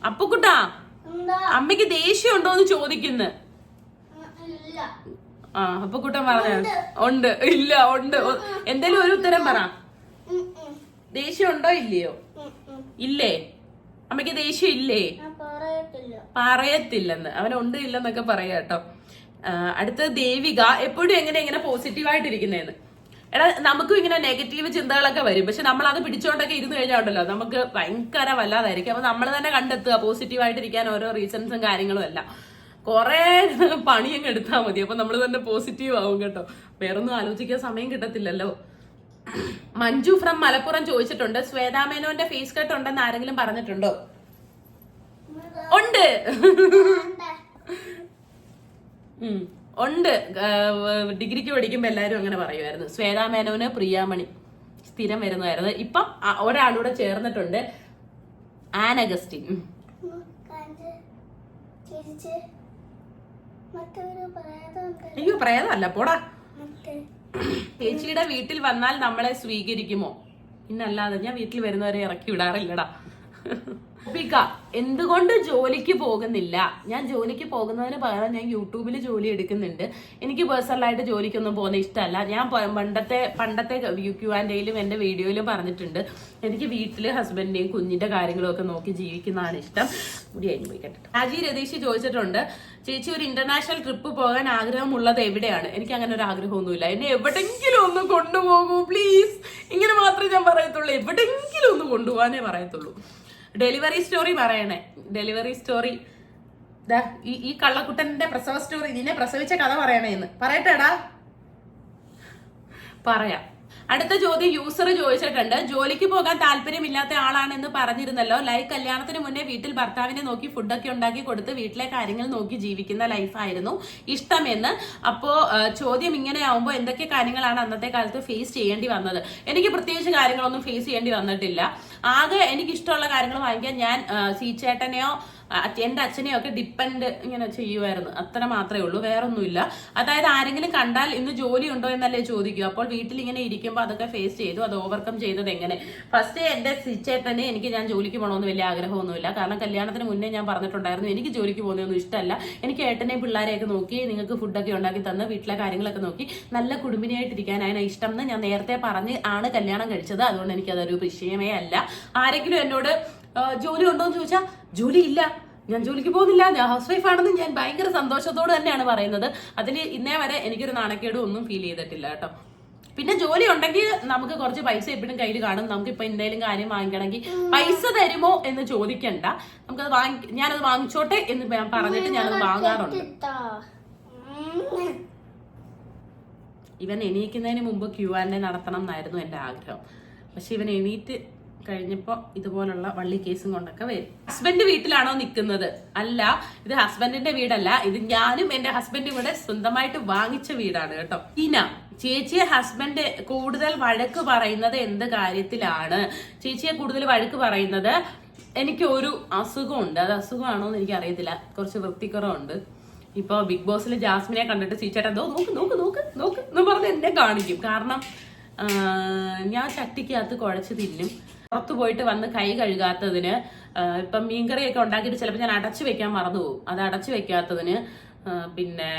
അപ്പുക്കുട്ട. അമ്മയ്ക്ക് ദേഷ്യമുണ്ടോ എന്ന് ചോദിക്കുന്നു. ആ അപ്പൊ കുട്ടൻ പറഞ്ഞ? ഉണ്ട്. ഇല്ല ഉണ്ട്. എന്തെങ്കിലും ഒരു ഉത്തരം പറ. ദേഷ്യം ഉണ്ടോ ഇല്ലയോ. ഇല്ലേ? അമ്മയ്ക്ക് ദേഷ്യം ഇല്ലേ? പറയത്തില്ലെന്ന്. അവൻ ഉണ്ട് ഇല്ലെന്നൊക്കെ പറയാ കേട്ടോ. അടുത്ത ദേവിക എപ്പോഴും എങ്ങനെ ഇങ്ങനെ പോസിറ്റീവായിട്ടിരിക്കുന്നതെന്ന് എടാ നമുക്കും ഇങ്ങനെ നെഗറ്റീവ് ചിന്തകളൊക്കെ വരും. പക്ഷെ നമ്മൾ അത് പിടിച്ചോണ്ടൊക്കെ ഇരുന്ന് കഴിഞ്ഞാൽ ഉണ്ടല്ലോ നമുക്ക് ഭയങ്കര വല്ലാതായിരിക്കും. അപ്പൊ നമ്മൾ തന്നെ കണ്ടെത്തുക പോസിറ്റീവായിട്ടിരിക്കാൻ ഓരോ റീസൺസും കാര്യങ്ങളും എല്ലാം. കുറെ പണിയങ്ങ് എടുത്താൽ മതി. അപ്പൊ നമ്മൾ തന്നെ പോസിറ്റീവ് ആവും കേട്ടോ. വേറൊന്നും ആലോചിക്കാൻ സമയം കിട്ടത്തില്ലല്ലോ. മഞ്ജു ഫ്രം മലപ്പുറം ചോദിച്ചിട്ടുണ്ട് ശ്വേതാമേനോന്റെ ഫേസ് കട്ട് ഉണ്ടെന്ന് ആരെങ്കിലും പറഞ്ഞിട്ടുണ്ടോ? ഉണ്ട്. ഉണ്ട്. ഡിഗ്രിക്ക് പഠിക്കുമ്പോ എല്ലാരും അങ്ങനെ പറയുമായിരുന്നു. ശ്വേതാമേനോന് പ്രിയാമണി സ്ഥിരം വരുന്നതായിരുന്നു. ഇപ്പം ഒരാളൂടെ ചേർന്നിട്ടുണ്ട് ആൻ അഗസ്റ്റിൻ ഉം. ഉം, കണ്ട് ചിരിച്ച് മറ്റൊരു പ്രേതമുണ്ട് അയ്യോ പ്രേതമല്ല പോടാ. ചേച്ചിയുടെ വീട്ടിൽ വന്നാൽ നമ്മളെ സ്വീകരിക്കുമോ? ഇന്നല്ലാതെ ഞാൻ വീട്ടിൽ വരുന്നവരെ ഇറക്കി വിടാറില്ലടാ. പിക എന്തുകൊണ്ട് ജോലിക്ക് പോകുന്നില്ല? ഞാൻ ജോലിക്ക് പോകുന്നതിന് പകരം ഞാൻ യൂട്യൂബിൽ ജോലി എടുക്കുന്നുണ്ട്. എനിക്ക് പേഴ്സണലായിട്ട് ജോലിക്കൊന്നും പോകുന്ന ഇഷ്ടമല്ല. ഞാൻ പണ്ടത്തെ പണ്ടത്തെ ക്യു ആൻഡ് എയിലും എന്റെ വീഡിയോയിലും പറഞ്ഞിട്ടുണ്ട്. എനിക്ക് വീട്ടിൽ ഹസ്ബൻഡിന്റെയും കുഞ്ഞിന്റെ കാര്യങ്ങളും ഒക്കെ നോക്കി ജീവിക്കുന്നതാണ് ഇഷ്ടം. കൂടി കഴിഞ്ഞ് പോയി രാജി രതീഷ് ചോദിച്ചിട്ടുണ്ട് ചേച്ചി ഒരു ഇന്റർനാഷണൽ ട്രിപ്പ് പോകാൻ ആഗ്രഹമുള്ളത് എവിടെയാണ്? എനിക്ക് അങ്ങനെ ഒരു ആഗ്രഹമൊന്നുമില്ല. എന്നെ എവിടെങ്കിലും ഒന്ന് കൊണ്ടുപോകൂ പ്ലീസ് ഇങ്ങനെ മാത്രമേ ഞാൻ പറയത്തുള്ളൂ. എവിടെങ്കിലും ഒന്ന് കൊണ്ടുപോകാനേ പറയത്തുള്ളൂ. ഡെലിവറി സ്റ്റോറി പറയണേ. Delivery story. ദാ ഈ ഈ കള്ളക്കുട്ടന്റെ പ്രസവ സ്റ്റോറി നിന്നെ പ്രസവിച്ച കഥ പറയണേ എന്ന്. പറയട്ടെടാ. പറയാം. അടുത്ത ചോദ്യം യൂസർ ചോദിച്ചിട്ടുണ്ട്. ജോലിക്ക് പോകാൻ താല്പര്യമില്ലാത്ത ആളാണെന്ന് പറഞ്ഞിരുന്നല്ലോ. ലൈക്ക് കല്യാണത്തിന് മുന്നേ വീട്ടിൽ ഭർത്താവിനെ നോക്കി ഫുഡൊക്കെ ഉണ്ടാക്കി കൊടുത്ത് വീട്ടിലെ കാര്യങ്ങൾ നോക്കി ജീവിക്കുന്ന ലൈഫായിരുന്നു ഇഷ്ടമെന്ന്. അപ്പോ ചോദ്യം ഇങ്ങനെ ആവുമ്പോൾ എന്തൊക്കെ കാര്യങ്ങളാണ് അന്നത്തെ കാലത്ത് ഫേസ് ചെയ്യേണ്ടി വന്നത്? എനിക്ക് പ്രത്യേകിച്ച് കാര്യങ്ങളൊന്നും ഫേസ് ചെയ്യേണ്ടി വന്നിട്ടില്ല. ആകെ എനിക്ക് ഇഷ്ടമുള്ള കാര്യങ്ങൾ വാങ്ങിക്കാൻ ഞാൻ സീച്ചേട്ടനെയോ ആ, എന്റെ അച്ഛനെയൊക്കെ ഡിപ്പെൻഡ് ഇങ്ങനെ ചെയ്യുമായിരുന്നു അത്ര മാത്രമേ ഉള്ളൂ വേറൊന്നുമില്ല. അതായത് ആരെങ്കിലും കണ്ടാൽ ഇന്ന് ജോലി ഉണ്ടോ എന്നല്ലേ ചോദിക്കൂ. അപ്പോൾ വീട്ടിൽ ഇങ്ങനെ ഇരിക്കുമ്പോൾ അതൊക്കെ ഫേസ് ചെയ്തു അത് ഓവർകം ചെയ്തത് എങ്ങനെ? ഫസ്റ്റ് എന്റെ സിച്ചേട്ടന് എനിക്ക് ഞാൻ ജോലിക്ക് പോകണമെന്ന് വലിയ ആഗ്രഹമൊന്നുമില്ല. കാരണം കല്യാണത്തിന് മുന്നേ ഞാൻ പറഞ്ഞിട്ടുണ്ടായിരുന്നു എനിക്ക് ജോലിക്ക് പോകുന്നതൊന്നും ഇഷ്ടമല്ല. എനിക്ക് ഏട്ടനെയും പിള്ളേരെയൊക്കെ നോക്കി നിങ്ങൾക്ക് ഫുഡൊക്കെ ഉണ്ടാക്കി തന്ന് വീട്ടിലെ കാര്യങ്ങളൊക്കെ നോക്കി നല്ല കുടുംബിനിയായിട്ടിരിക്കാനാണ് ഇഷ്ടം എന്ന് ഞാൻ നേരത്തെ പറഞ്ഞ് ആണ് കല്യാണം കഴിച്ചത്. അതുകൊണ്ട് എനിക്കതൊരു വിഷയമേ അല്ല. ആരെങ്കിലും എന്നോട് ജോലി ഉണ്ടോ എന്ന് ചോദിച്ചാൽ ജോലി ഇല്ല ഞാൻ ജോലിക്ക് പോകുന്നില്ല ഞാൻ ഹൗസ് വൈഫ് ആണെന്ന് ഞാൻ ഭയങ്കര സന്തോഷത്തോട് തന്നെയാണ് പറയുന്നത്. അതിൽ ഇന്നേ വരെ എനിക്കൊരു നാണക്കേടും ഒന്നും ഫീൽ ചെയ്തിട്ടില്ല കേട്ടോ. പിന്നെ ജോലി ഉണ്ടെങ്കിൽ നമുക്ക് കുറച്ച് പൈസ എപ്പോഴും കയ്യിൽ കാണും. നമുക്ക് ഇപ്പൊ എന്തെങ്കിലും കാര്യം വാങ്ങിക്കണമെങ്കിൽ പൈസ തരുമോ എന്ന് ചോദിക്കണ്ട. നമുക്കത് വാങ്ങി ഞാനത് വാങ്ങിച്ചോട്ടെ എന്ന് പറഞ്ഞിട്ട് ഞാനത് വാങ്ങാറുണ്ട്. ഇവൻ എണീക്കുന്നതിന് മുമ്പ് ക്യൂ ആൻഡ് നടത്തണം എന്നായിരുന്നു എന്റെ ആഗ്രഹം. പക്ഷെ ഇവൻ എണീറ്റ് കഴിഞ്ഞപ്പോൾ ഇതുപോലുള്ള വള്ളി കേസും കൊണ്ടൊക്കെ വരും. ഹസ്ബൻഡ് വീട്ടിലാണോ നിൽക്കുന്നത് അല്ല ഇത് ഹസ്ബൻഡിന്റെ വീടല്ല. ഇത് ഞാനും എന്റെ ഹസ്ബൻഡും കൂടെ സ്വന്തമായിട്ട് വാങ്ങിച്ച വീടാണ് കേട്ടോ. ഇന ചേച്ചിയെ ഹസ്ബൻഡ് കൂടുതൽ വഴക്ക് പറയുന്നത് എന്ത് കാര്യത്തിലാണ്? ചേച്ചിയെ കൂടുതൽ വഴക്ക് പറയുന്നത് എനിക്ക് ഒരു അസുഖമുണ്ട്. അത് അസുഖമാണോ എന്ന് എനിക്ക് അറിയത്തില്ല. കുറച്ച് വൃത്തിക്കുറവുണ്ട്. ഇപ്പൊ ബിഗ് ബോസിൽ ജാസ്മിനെ കണ്ടിട്ട് സീച്ചേട്ടൻ എന്തോ നോക്ക് നോക്ക് നോക്ക് നോക്ക് എന്ന് പറഞ്ഞ് എന്നെ കാണിക്കും. കാരണം ഞാൻ ചട്ടിക്കകത്ത് കുഴച്ച് തിന്നും. പുറത്തു പോയിട്ട് വന്ന് കൈ കഴുകാത്തതിന് ഇപ്പം മീൻകറിയൊക്കെ ഉണ്ടാക്കിയിട്ട് ചിലപ്പോൾ ഞാൻ അടച്ചു വെക്കാൻ മറന്നു പോകും. അത് അടച്ചു വെക്കാത്തതിന് പിന്നെ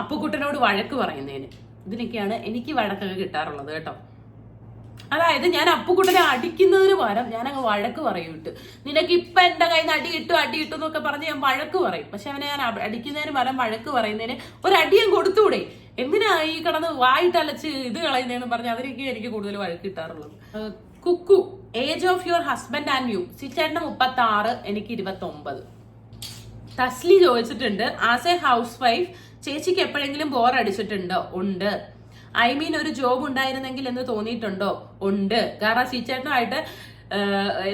അപ്പുക്കുട്ടനോട് വഴക്ക് പറയുന്നതിന്. ഇതിനൊക്കെയാണ് എനിക്ക് വഴക്കൊക്കെ കിട്ടാറുള്ളത് കേട്ടോ. അതായത് ഞാൻ അപ്പുക്കുട്ടനെ അടിക്കുന്നതിന് പകരം ഞാൻ അങ്ങ് വഴക്ക് പറയും ഇട്ട് നിനക്ക് ഇപ്പൊ എന്റെ കയ്യിൽ നിന്ന് അടി കിട്ടും അടി കിട്ടും എന്നൊക്കെ പറഞ്ഞ് ഞാൻ വഴക്ക് പറയും. പക്ഷെ അവനെ ഞാൻ അടിക്കുന്നതിന് പകരം വഴക്ക് പറയുന്നതിന് ഒരു അടിയും കൊടുത്തൂടെ എന്തിനാ ഈ കിടന്ന് വായിട്ടലച്ച് ഇത് കളയുന്നതെന്ന് പറഞ്ഞ് അവരൊക്കെ എനിക്ക് കൂടുതൽ വഴക്ക് കിട്ടാറുള്ളത്. Kukku age of your husband and you സിറ്റേണ്ട മുപ്പത്തി ആറ് എനിക്ക് ഇരുപത്തി ഒമ്പത് തസ്ലി ചോദിച്ചിട്ടുണ്ട് ആസ് എ ഹൗസ് വൈഫ് ചേച്ചിക്ക് എപ്പോഴെങ്കിലും ബോർ അടിച്ചിട്ടുണ്ടോ? ഉണ്ട്. ഐ മീൻ ഒരു ജോബ് ഉണ്ടായിരുന്നെങ്കിൽ എന്ന് തോന്നിയിട്ടുണ്ടോ? ഉണ്ട്. കാരണം സീച്ചേട്ടനുമായിട്ട്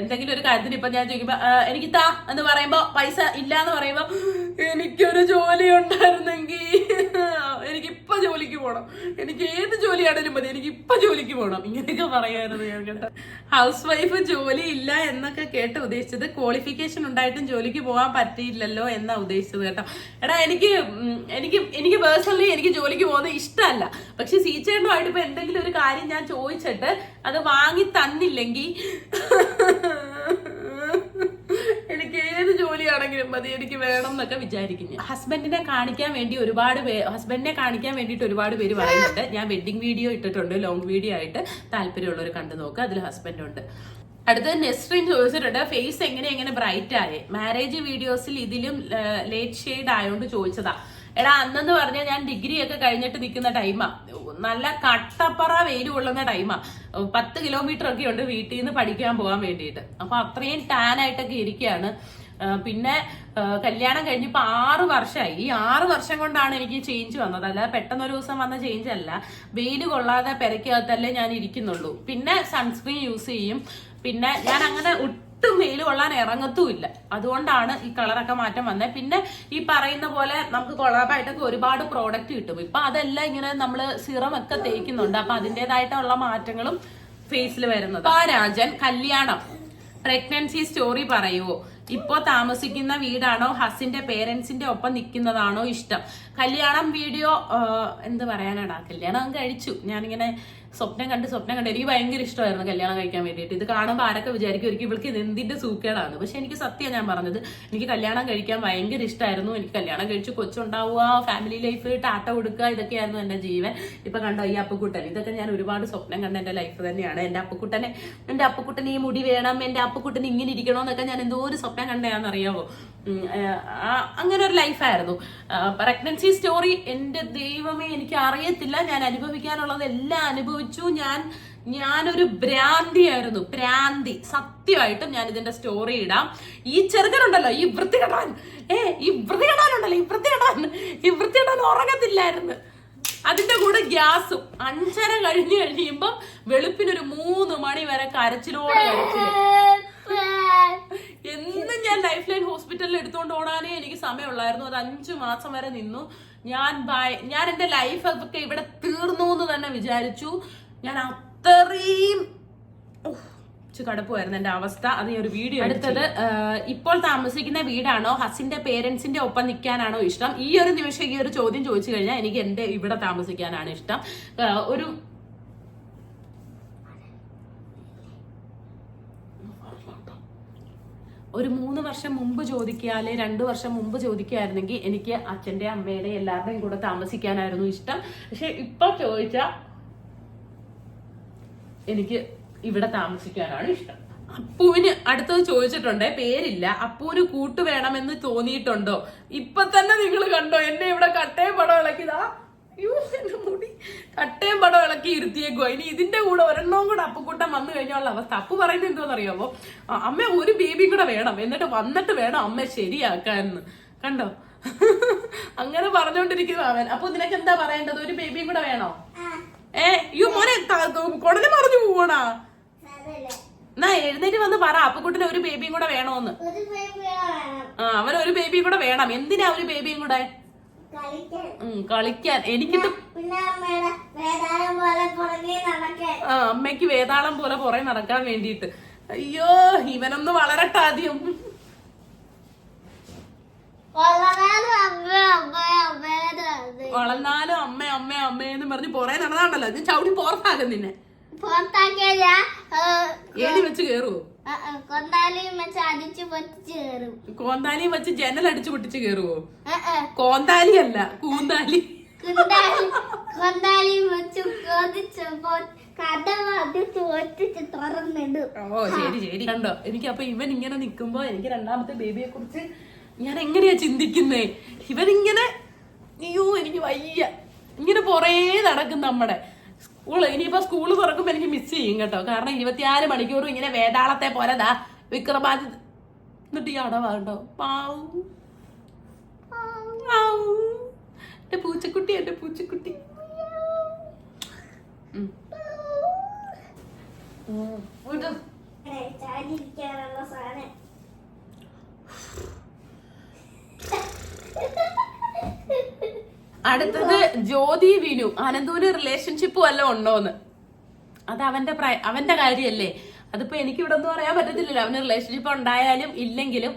എന്തെങ്കിലും ഒരു കാര്യത്തിന് ഇപ്പൊ ഞാൻ ചോദിക്കുമ്പോ എനിക്ക് താ എന്ന് പറയുമ്പോ പൈസ ഇല്ല എന്ന് പറയുമ്പോ എനിക്കൊരു ജോലി ഉണ്ടായിരുന്നെങ്കിൽ എനിക്ക് ഇപ്പൊ ജോലിക്ക് പോണം. എനിക്ക് ഏത് ജോലിയാണേലും മതി. എനിക്ക് ഇപ്പൊ ജോലിക്ക് പോകണം ഇങ്ങനെയൊക്കെ പറയായിരുന്നു ഞാൻ കേട്ടോ. ഹൗസ് വൈഫ് ജോലി ഇല്ല എന്നൊക്കെ കേട്ട് ഉദ്ദേശിച്ചത് ക്വാളിഫിക്കേഷൻ ഉണ്ടായിട്ടും ജോലിക്ക് പോകാൻ പറ്റിയില്ലല്ലോ എന്നാ ഉദ്ദേശിച്ചത് കേട്ടോ. എടാ എനിക്ക് എനിക്ക് എനിക്ക് പേഴ്സണലി എനിക്ക് ജോലിക്ക് പോകുന്നത് ഇഷ്ടമല്ല. പക്ഷെ സീച്ചേണ്ടുമായിട്ട് ഇപ്പൊ എന്തെങ്കിലും ഒരു കാര്യം ഞാൻ ചോദിച്ചിട്ട് അത് വാങ്ങി തന്നില്ലെങ്കിൽ എനിക്ക് ഏത് ജോലിയാണെങ്കിലും മതി എനിക്ക് വേണം എന്നൊക്കെ വിചാരിക്കുന്നു. ഹസ്ബൻഡിനെ കാണിക്കാൻ വേണ്ടി ഒരുപാട് പേര് ഹസ്ബൻഡിനെ കാണിക്കാൻ വേണ്ടിയിട്ട് ഒരുപാട് പേര് പറയുന്നുണ്ട്. ഞാൻ വെഡിങ് വീഡിയോ ഇട്ടിട്ടുണ്ട് ലോങ് വീഡിയോ ആയിട്ട് താല്പര്യമുള്ളവർ കണ്ടു നോക്കുക അതിൽ ഹസ്ബൻഡ് ഉണ്ട് അടുത്തത് നെസ്റ്റിൻ ചോദിച്ചിട്ടുണ്ട് ഫേസ് എങ്ങനെ എങ്ങനെ ബ്രൈറ്റ് ആയേ? മാരേജ് വീഡിയോസിൽ ഇതിലും ലേറ്റ് ഷെയ്ഡ് ആയതുകൊണ്ട് ചോദിച്ചതാ. എടാ അന്നെന്ന് പറഞ്ഞാൽ ഞാൻ ഡിഗ്രി ഒക്കെ കഴിഞ്ഞിട്ട് നിൽക്കുന്ന ടൈമാ. നല്ല കട്ടപ്പറ വെയിൽ കൊള്ളുന്ന ടൈമാ. പത്ത് കിലോമീറ്റർ ഒക്കെ ഉണ്ട് വീട്ടിൽ നിന്ന് പഠിക്കാൻ പോകാൻ വേണ്ടിയിട്ട്. അപ്പൊ അത്രയും ടാനായിട്ടൊക്കെ ഇരിക്കുകയാണ് പിന്നെ കല്യാണം കഴിഞ്ഞിപ്പോ ആറ് വർഷമായി ഈ ആറ് വർഷം കൊണ്ടാണ് എനിക്ക് ചേഞ്ച് വന്നത്. അല്ലാതെ പെട്ടെന്ന് ഒരു ദിവസം വന്ന ചേഞ്ച് അല്ല. വെയിൽ കൊള്ളാതെ പെരക്കകത്തല്ലേ ഞാൻ ഇരിക്കുന്നുള്ളൂ. പിന്നെ സൺസ്ക്രീൻ യൂസ് ചെയ്യും. പിന്നെ ഞാൻ അങ്ങനെ ഒട്ടും വെയിൽ കൊള്ളാൻ ഇറങ്ങത്തുമില്ല. അതുകൊണ്ടാണ് ഈ കളറൊക്കെ മാറ്റം വന്നത് പിന്നെ ഈ പറയുന്ന പോലെ നമുക്ക് കൊളാബായിട്ടൊക്കെ ഒരുപാട് പ്രോഡക്റ്റ് കിട്ടും. ഇപ്പൊ അതെല്ലാം ഇങ്ങനെ നമ്മൾ സിറം ഒക്കെ തേക്കുന്നുണ്ട്. അപ്പൊ അതിന്റെതായിട്ടുള്ള മാറ്റങ്ങളും ഫേസിൽ വരുന്നത്. ആ രാജൻ കല്യാണം പ്രഗ്നൻസി സ്റ്റോറി പറയുവോ? ഇപ്പോ താമസിക്കുന്ന വീടാണോ? ഹസിന്റെ പേരൻസിന്റെ ഒപ്പം നിൽക്കുന്നതാണോ ഇഷ്ടം? കല്യാണം വീഡിയോ എന്ത് പറയാനാടാ? കല്യാണം കഴിച്ചു. ഞാനിങ്ങനെ സ്വപ്നം കണ്ട് സ്വപ്നം കണ്ട് എനിക്ക് ഭയങ്കര ഇഷ്ടമായിരുന്നു കല്യാണം കഴിക്കാൻ വേണ്ടിയിട്ട്. ഇത് കാണുമ്പോൾ ആരൊക്കെ വിചാരിക്കും ഒരിക്കലും ഇവൾക്ക് ഇത് എന്തിന്റെ സൂക്കേടാണ്. പക്ഷെ എനിക്ക് സത്യം ഞാൻ പറഞ്ഞത് എനിക്ക് കല്യാണം കഴിക്കാൻ ഭയങ്കര ഇഷ്ടമായിരുന്നു. എനിക്ക് കല്യാണം കഴിച്ച് കൊച്ചുണ്ടാവുക ഫാമിലി ലൈഫ് ടാറ്റ കൊടുക്കുക ഇതൊക്കെയായിരുന്നു എന്റെ ജീവൻ. ഇപ്പൊ കണ്ടോ ഈ അപ്പുക്കുട്ടൻ. ഇതൊക്കെ ഞാൻ ഒരുപാട് സ്വപ്നം കണ്ട എന്റെ ലൈഫ് തന്നെയാണ്. എന്റെ അപ്പുക്കുട്ടനെ എന്റെ അപ്പുക്കുട്ടന് ഈ മുടി വേണം എന്റെ അപ്പുക്കുട്ടന് ഇങ്ങനെ ഇരിക്കണമെന്നൊക്കെ ഞാൻ എന്തോ ഒരു സ്വപ്നം കണ്ടയാണെന്നറിയാവോ അറിയാമോ അങ്ങനെ ഒരു ലൈഫായിരുന്നു പ്രഗ്നൻസി സ്റ്റോറി എന്റെ ദൈവമേ എനിക്ക് അറിയത്തില്ല. ഞാൻ അനുഭവിക്കാനുള്ളത് എല്ലാം അനുഭവിച്ചു ഞാൻ ഞാനൊരു ഭ്രാന്തിയായിരുന്നു ഭ്രാന്തി. സത്യമായിട്ടും ഞാൻ ഇതിന്റെ സ്റ്റോറി ഇടാം. ഈ ചെറുക്കനുണ്ടല്ലോ ഈ വൃത്തികെട്ടാൻ ഏ ഈ വൃത്തികെട്ടാനുണ്ടല്ലോ ഈ വൃത്തികെട്ടാൻ ഈ വൃത്തികെട്ടാൻ ഉറങ്ങത്തില്ലായിരുന്നു. അതിന്റെ കൂടെ ഗ്യാസും. അഞ്ചര കഴിഞ്ഞു കഴിയുമ്പം വെളുപ്പിനൊരു മൂന്ന് മണി വരെ കരച്ചിലോടെ കരച്ചിൽ എന്നും ഞാൻ ലൈഫ് ലൈൻ ഹോസ്പിറ്റലിൽ എടുത്തുകൊണ്ട് ഓടാനേ എനിക്ക് സമയമുള്ളായിരുന്നു. അത് അഞ്ചു മാസം വരെ നിന്നു. ഞാൻ ഞാൻ ലൈഫ് ഒക്കെ ഇവിടെ തീർന്നു എന്ന് തന്നെ വിചാരിച്ചു. ഞാൻ അത്രയും കടുപ്പമായിരുന്നു എന്റെ അവസ്ഥ. അത് ഞാൻ ഒരു വീഡിയോ അടുത്തത് ഇപ്പോൾ താമസിക്കുന്ന വീടാണോ? ഹസിന്റെ പേരൻസിന്റെ ഒപ്പം നിൽക്കാനാണോ ഇഷ്ടം? ഈ ഒരു നിമിഷം ഈ ഒരു ചോദ്യം ചോദിച്ചു കഴിഞ്ഞാൽ എനിക്ക് എന്റെ ഇവിടെ താമസിക്കാനാണ് ഇഷ്ടം. ഒരു ഒരു മൂന്ന് വർഷം മുമ്പ് ചോദിക്കുക അല്ലെ രണ്ടു വർഷം മുമ്പ് ചോദിക്കുകയായിരുന്നെങ്കിൽ എനിക്ക് അച്ഛന്റെ അമ്മയുടെ എല്ലാവരുടെയും കൂടെ താമസിക്കാനായിരുന്നു ഇഷ്ടം. പക്ഷെ ഇപ്പൊ ചോദിച്ച എനിക്ക് ഇവിടെ താമസിക്കാനാണ് ഇഷ്ടം. അപ്പുവിന് അടുത്തത് ചോദിച്ചിട്ടുണ്ട് പേരില്ല. അപ്പുവിന് കൂട്ട് വേണമെന്ന് തോന്നിയിട്ടുണ്ടോ? ഇപ്പൊ തന്നെ നിങ്ങൾ കണ്ടോ എന്നെ ഇവിടെ കട്ടേ പടം ഇളക്കിയതാ അയ്യോ എന്റെ മുടി. കട്ടയും പടം ഇളക്കി ഇരുത്തിയേക്കോ ഇനി ഇതിന്റെ കൂടെ ഒരെണ്ണവും കൂടെ അപ്പുക്കൂട്ടം വന്നു കഴിഞ്ഞുള്ള അവസ്ഥ. അപ്പു പറയുന്നത് എന്തോന്ന് അറിയാമോ അമ്മ ഒരു ബേബിയും കൂടെ വേണം. എന്നിട്ട് വന്നിട്ട് വേണം അമ്മ ശരിയാക്കാന്ന് കണ്ടോ? അങ്ങനെ പറഞ്ഞോണ്ടിരിക്കുന്നു അവൻ. അപ്പൊ നിനക്ക് എന്താ പറയേണ്ടത്? ഒരു ബേബിയും കൂടെ വേണോ? ഏ അയ്യോ മോനെ കൊടനെ മറിഞ്ഞു പോവണാ എന്നാ എഴുന്നേറ്റ് വന്ന് പറ. അപ്പുക്കുട്ടിന് ഒരു ബേബിയും കൂടെ വേണോന്ന്. ആ അവനൊരു ഒരു ബേബിയും കൂടെ വേണം. എന്തിനാ ഒരു ബേബിയും കൂടെ? കളിക്കാൻ. എനിക്ക് കളിക്കാൻ. എനിക്കിട്ട് പിന്നെ അമ്മയുടെ വേദാനം പോലെ പുറകെ നടക്കാൻ. ആ, അമ്മയ്ക്ക് വേതാളം പോലെ പുറകെ നടക്കാൻ വേണ്ടിയിട്ട്. അയ്യോ ഇവനൊന്ന് വളരട്ടെ ആദ്യം. വളർന്നാലും അമ്മ അമ്മ അമ്മ അമ്മയെന്ന് പറഞ്ഞ് പുറകെ നടന്നാണ്ടല്ലോ. ചവിട്ടി പുറത്താകും നിന്നെ. പുറത്താക്കിയ ഏടി വെച്ച് കേറുവോ? കൊണ്ടാലും വെച്ച് ജനൽ അടിച്ചു പൊട്ടിച്ച് കേറുവോ? കോന്താലി. അല്ല കൂന്താലി വെച്ച് ചോദിച്ച് ഓ ശരി ശരി. കണ്ടോ? എനിക്ക് അപ്പൊ ഇവൻ ഇങ്ങനെ നിക്കുമ്പോ എനിക്ക് രണ്ടാമത്തെ ബേബിയെ കുറിച്ച് ഞാൻ എങ്ങനെയാ ചിന്തിക്കുന്നേ? ഇവനിങ്ങനെ അയ്യോ എനിക്ക് വയ്യ. ഇങ്ങനെ പൊറേ നടക്കും നമ്മുടെ. സ്കൂൾ ഇനിയിപ്പോ സ്കൂൾ തുറക്കുമ്പോ എനിക്ക് മിസ് ചെയ്യും കേട്ടോ. കാരണം ഇരുപത്തിനാല് മണിക്കൂറും ഇങ്ങനെ വേതാളത്തെ പോലെ ദാ വിക്രമാദിത്യ എന്നിട്ട് ഈ അടവാണ്ടോ. എന്റെ പൂച്ചക്കുട്ടി എന്റെ പൂച്ചക്കുട്ടി. ഉം. ഉം. വിട്. ചാടിയിരിക്കാനുള്ള സാധനം അടുത്തത് ജ്യോതി വിനു. അനന്തൂര് റിലേഷൻഷിപ്പ് വല്ലതും ഉണ്ടോന്ന്? അത് അവന്റെ അവന്റെ കാര്യല്ലേ? അതിപ്പോ എനിക്ക് ഇവിടെ ഒന്നും പറയാൻ പറ്റത്തില്ലല്ലോ. അവന് റിലേഷൻഷിപ്പ് ഉണ്ടായാലും ഇല്ലെങ്കിലും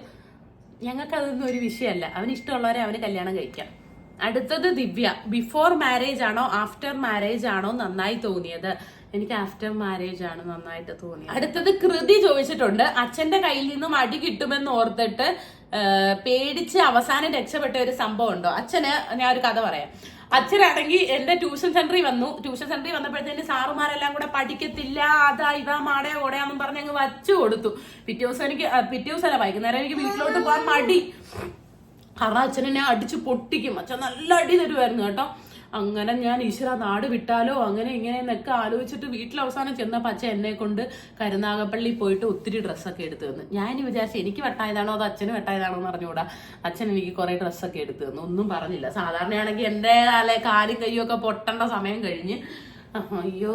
ഞങ്ങൾക്ക് അതൊന്നും ഒരു വിഷയമല്ല. അവന് ഇഷ്ടമുള്ളവരെ അവന് കല്യാണം കഴിക്കാം. അടുത്തത് ദിവ്യ. ബിഫോർ മാരേജ് ആണോ ആഫ്റ്റർ മാരേജ് ആണോ നന്നായി തോന്നിയത്? എനിക്ക് ആഫ്റ്റർ മാരേജ് ആണ് നന്നായിട്ട് തോന്നിയത്. അടുത്തത് കൃതി ചോദിച്ചിട്ടുണ്ട്. അച്ഛന്റെ കയ്യിൽ നിന്നും അടി കിട്ടുമെന്ന് ഓർത്തിട്ട് പേടിച്ച് അവസാനം രക്ഷപ്പെട്ട ഒരു സംഭവം ഉണ്ടോ? അച്ഛന് ഞാൻ ഒരു കഥ പറയാം. അച്ഛനാണെങ്കിൽ എന്റെ ട്യൂഷൻ സെന്ററിൽ വന്നു. ട്യൂഷൻ സെന്ററിൽ വന്നപ്പോഴത്തേന് സാറുമാരെല്ലാം കൂടെ പഠിക്കത്തില്ല അതാ ഇതാ മാടയോ ഓടയാന്നും പറഞ്ഞ് അങ്ങ് വച്ചു കൊടുത്തു. പിറ്റേ ദിവസം എനിക്ക് പിറ്റേ ദിവസമല്ല വൈകുന്നേരം എനിക്ക് വീട്ടിലോട്ട് പോകാൻ മടി. കാരണം അച്ഛനെന്നെ ഞാൻ അടിച്ച് പൊട്ടിക്കും. അച്ഛൻ നല്ല അടി തരുമായിരുന്നു കേട്ടോ. അങ്ങനെ ഞാൻ ഈശ്വര നാട് വിട്ടാലോ? അങ്ങനെ ഇങ്ങനെ എന്നൊക്കെ ആലോചിച്ചിട്ട് വീട്ടിൽ അവസാനം ചെന്നപ്പോൾ അച്ഛൻ എന്നെ കൊണ്ട് കരുനാഗപ്പള്ളി പോയിട്ട് ഒത്തിരി ഡ്രസ്സൊക്കെ എടുത്തു തന്നു. ഞാൻ വിചാരിച്ചു എനിക്ക് വെട്ടായതാണോ അതോ അച്ഛന് വെട്ടായതാണോ എന്ന് അറിഞ്ഞുകൂടാ? അച്ഛൻ എനിക്ക് കുറെ ഡ്രസ്സൊക്കെ എടുത്തു തന്നു. ഒന്നും പറഞ്ഞില്ല. സാധാരണയാണെങ്കിൽ എന്റെ അല്ലെ കാലും കയ്യും ഒക്കെ പൊട്ടേണ്ട സമയം കഴിഞ്ഞ്. അയ്യോ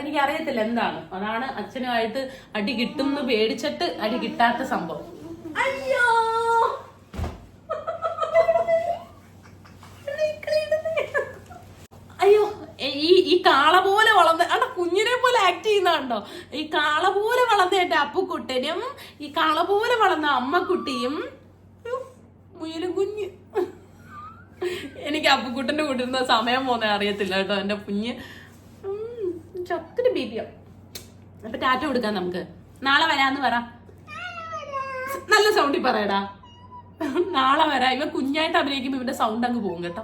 എനിക്ക് അറിയത്തില്ല എന്താണ്. അതാണ് അച്ഛനുമായിട്ട് അടി കിട്ടും എന്ന് പേടിച്ചിട്ട് അടി കിട്ടാത്ത സംഭവം. അയ്യോ! അയ്യോ ഈ ഈ കാള പോലെ വളർന്ന അണ്ട കുഞ്ഞിനെ പോലെ ആക്ട് ചെയ്യുന്നുണ്ടോ ഈ കാള പോലെ വളർന്ന എന്റെ അപ്പുക്കുട്ടനും ഈ കാള പോലെ വളർന്ന അമ്മക്കുട്ടിയും മുയലും കുഞ്ഞ്. എനിക്ക് അപ്പുക്കുട്ടന്റെ കൂട്ടിരുന്ന സമയം പോന്നെ അറിയത്തില്ല കേട്ടോ എന്റെ കുഞ്ഞ്. ഉം, ചത്തിരി ബീപിയോ അപ്പൊ ടാറ്റ കൊടുക്കാം നമുക്ക്. നാളെ വരാന്ന് പറ. നല്ല സൗണ്ടിൽ പറയടാ. നാളെ വരാം. ഇവ കുഞ്ഞായിട്ട് അഭിനയിക്കുമ്പോ ഇവന്റെ സൗണ്ട് അങ്ങ് പോകും കേട്ടോ.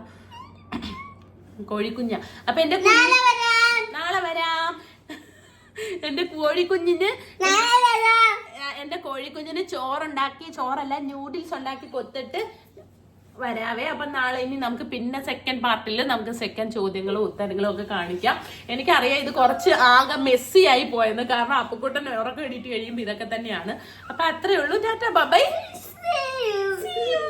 കോഴിക്കുഞ്ഞ. അപ്പൊ എന്റെ നാളെ വരാം. എന്റെ കോഴിക്കുഞ്ഞിന് എന്റെ കോഴിക്കുഞ്ഞിന് ചോറുണ്ടാക്കി ചോറല്ല ന്യൂഡിൽസ് ഉണ്ടാക്കി കൊത്തിട്ട് വരാവേ. അപ്പൊ നാളെ ഇനി നമുക്ക് പിന്നെ സെക്കൻഡ് പാർട്ടിൽ നമുക്ക് സെക്കൻഡ് ചോദ്യങ്ങളും ഉത്തരങ്ങളും ഒക്കെ കാണിക്കാം. എനിക്കറിയാം ഇത് കുറച്ച് ആകെ മെസ്സി ആയി പോയെന്ന്. കാരണം അപ്പുക്കുട്ടൻ ഉറക്കം എണീറ്റ് കഴിയുമ്പോൾ ഇതൊക്കെ തന്നെയാണ്. അപ്പൊ അത്രേ ഉള്ളൂ. Tata bye See you.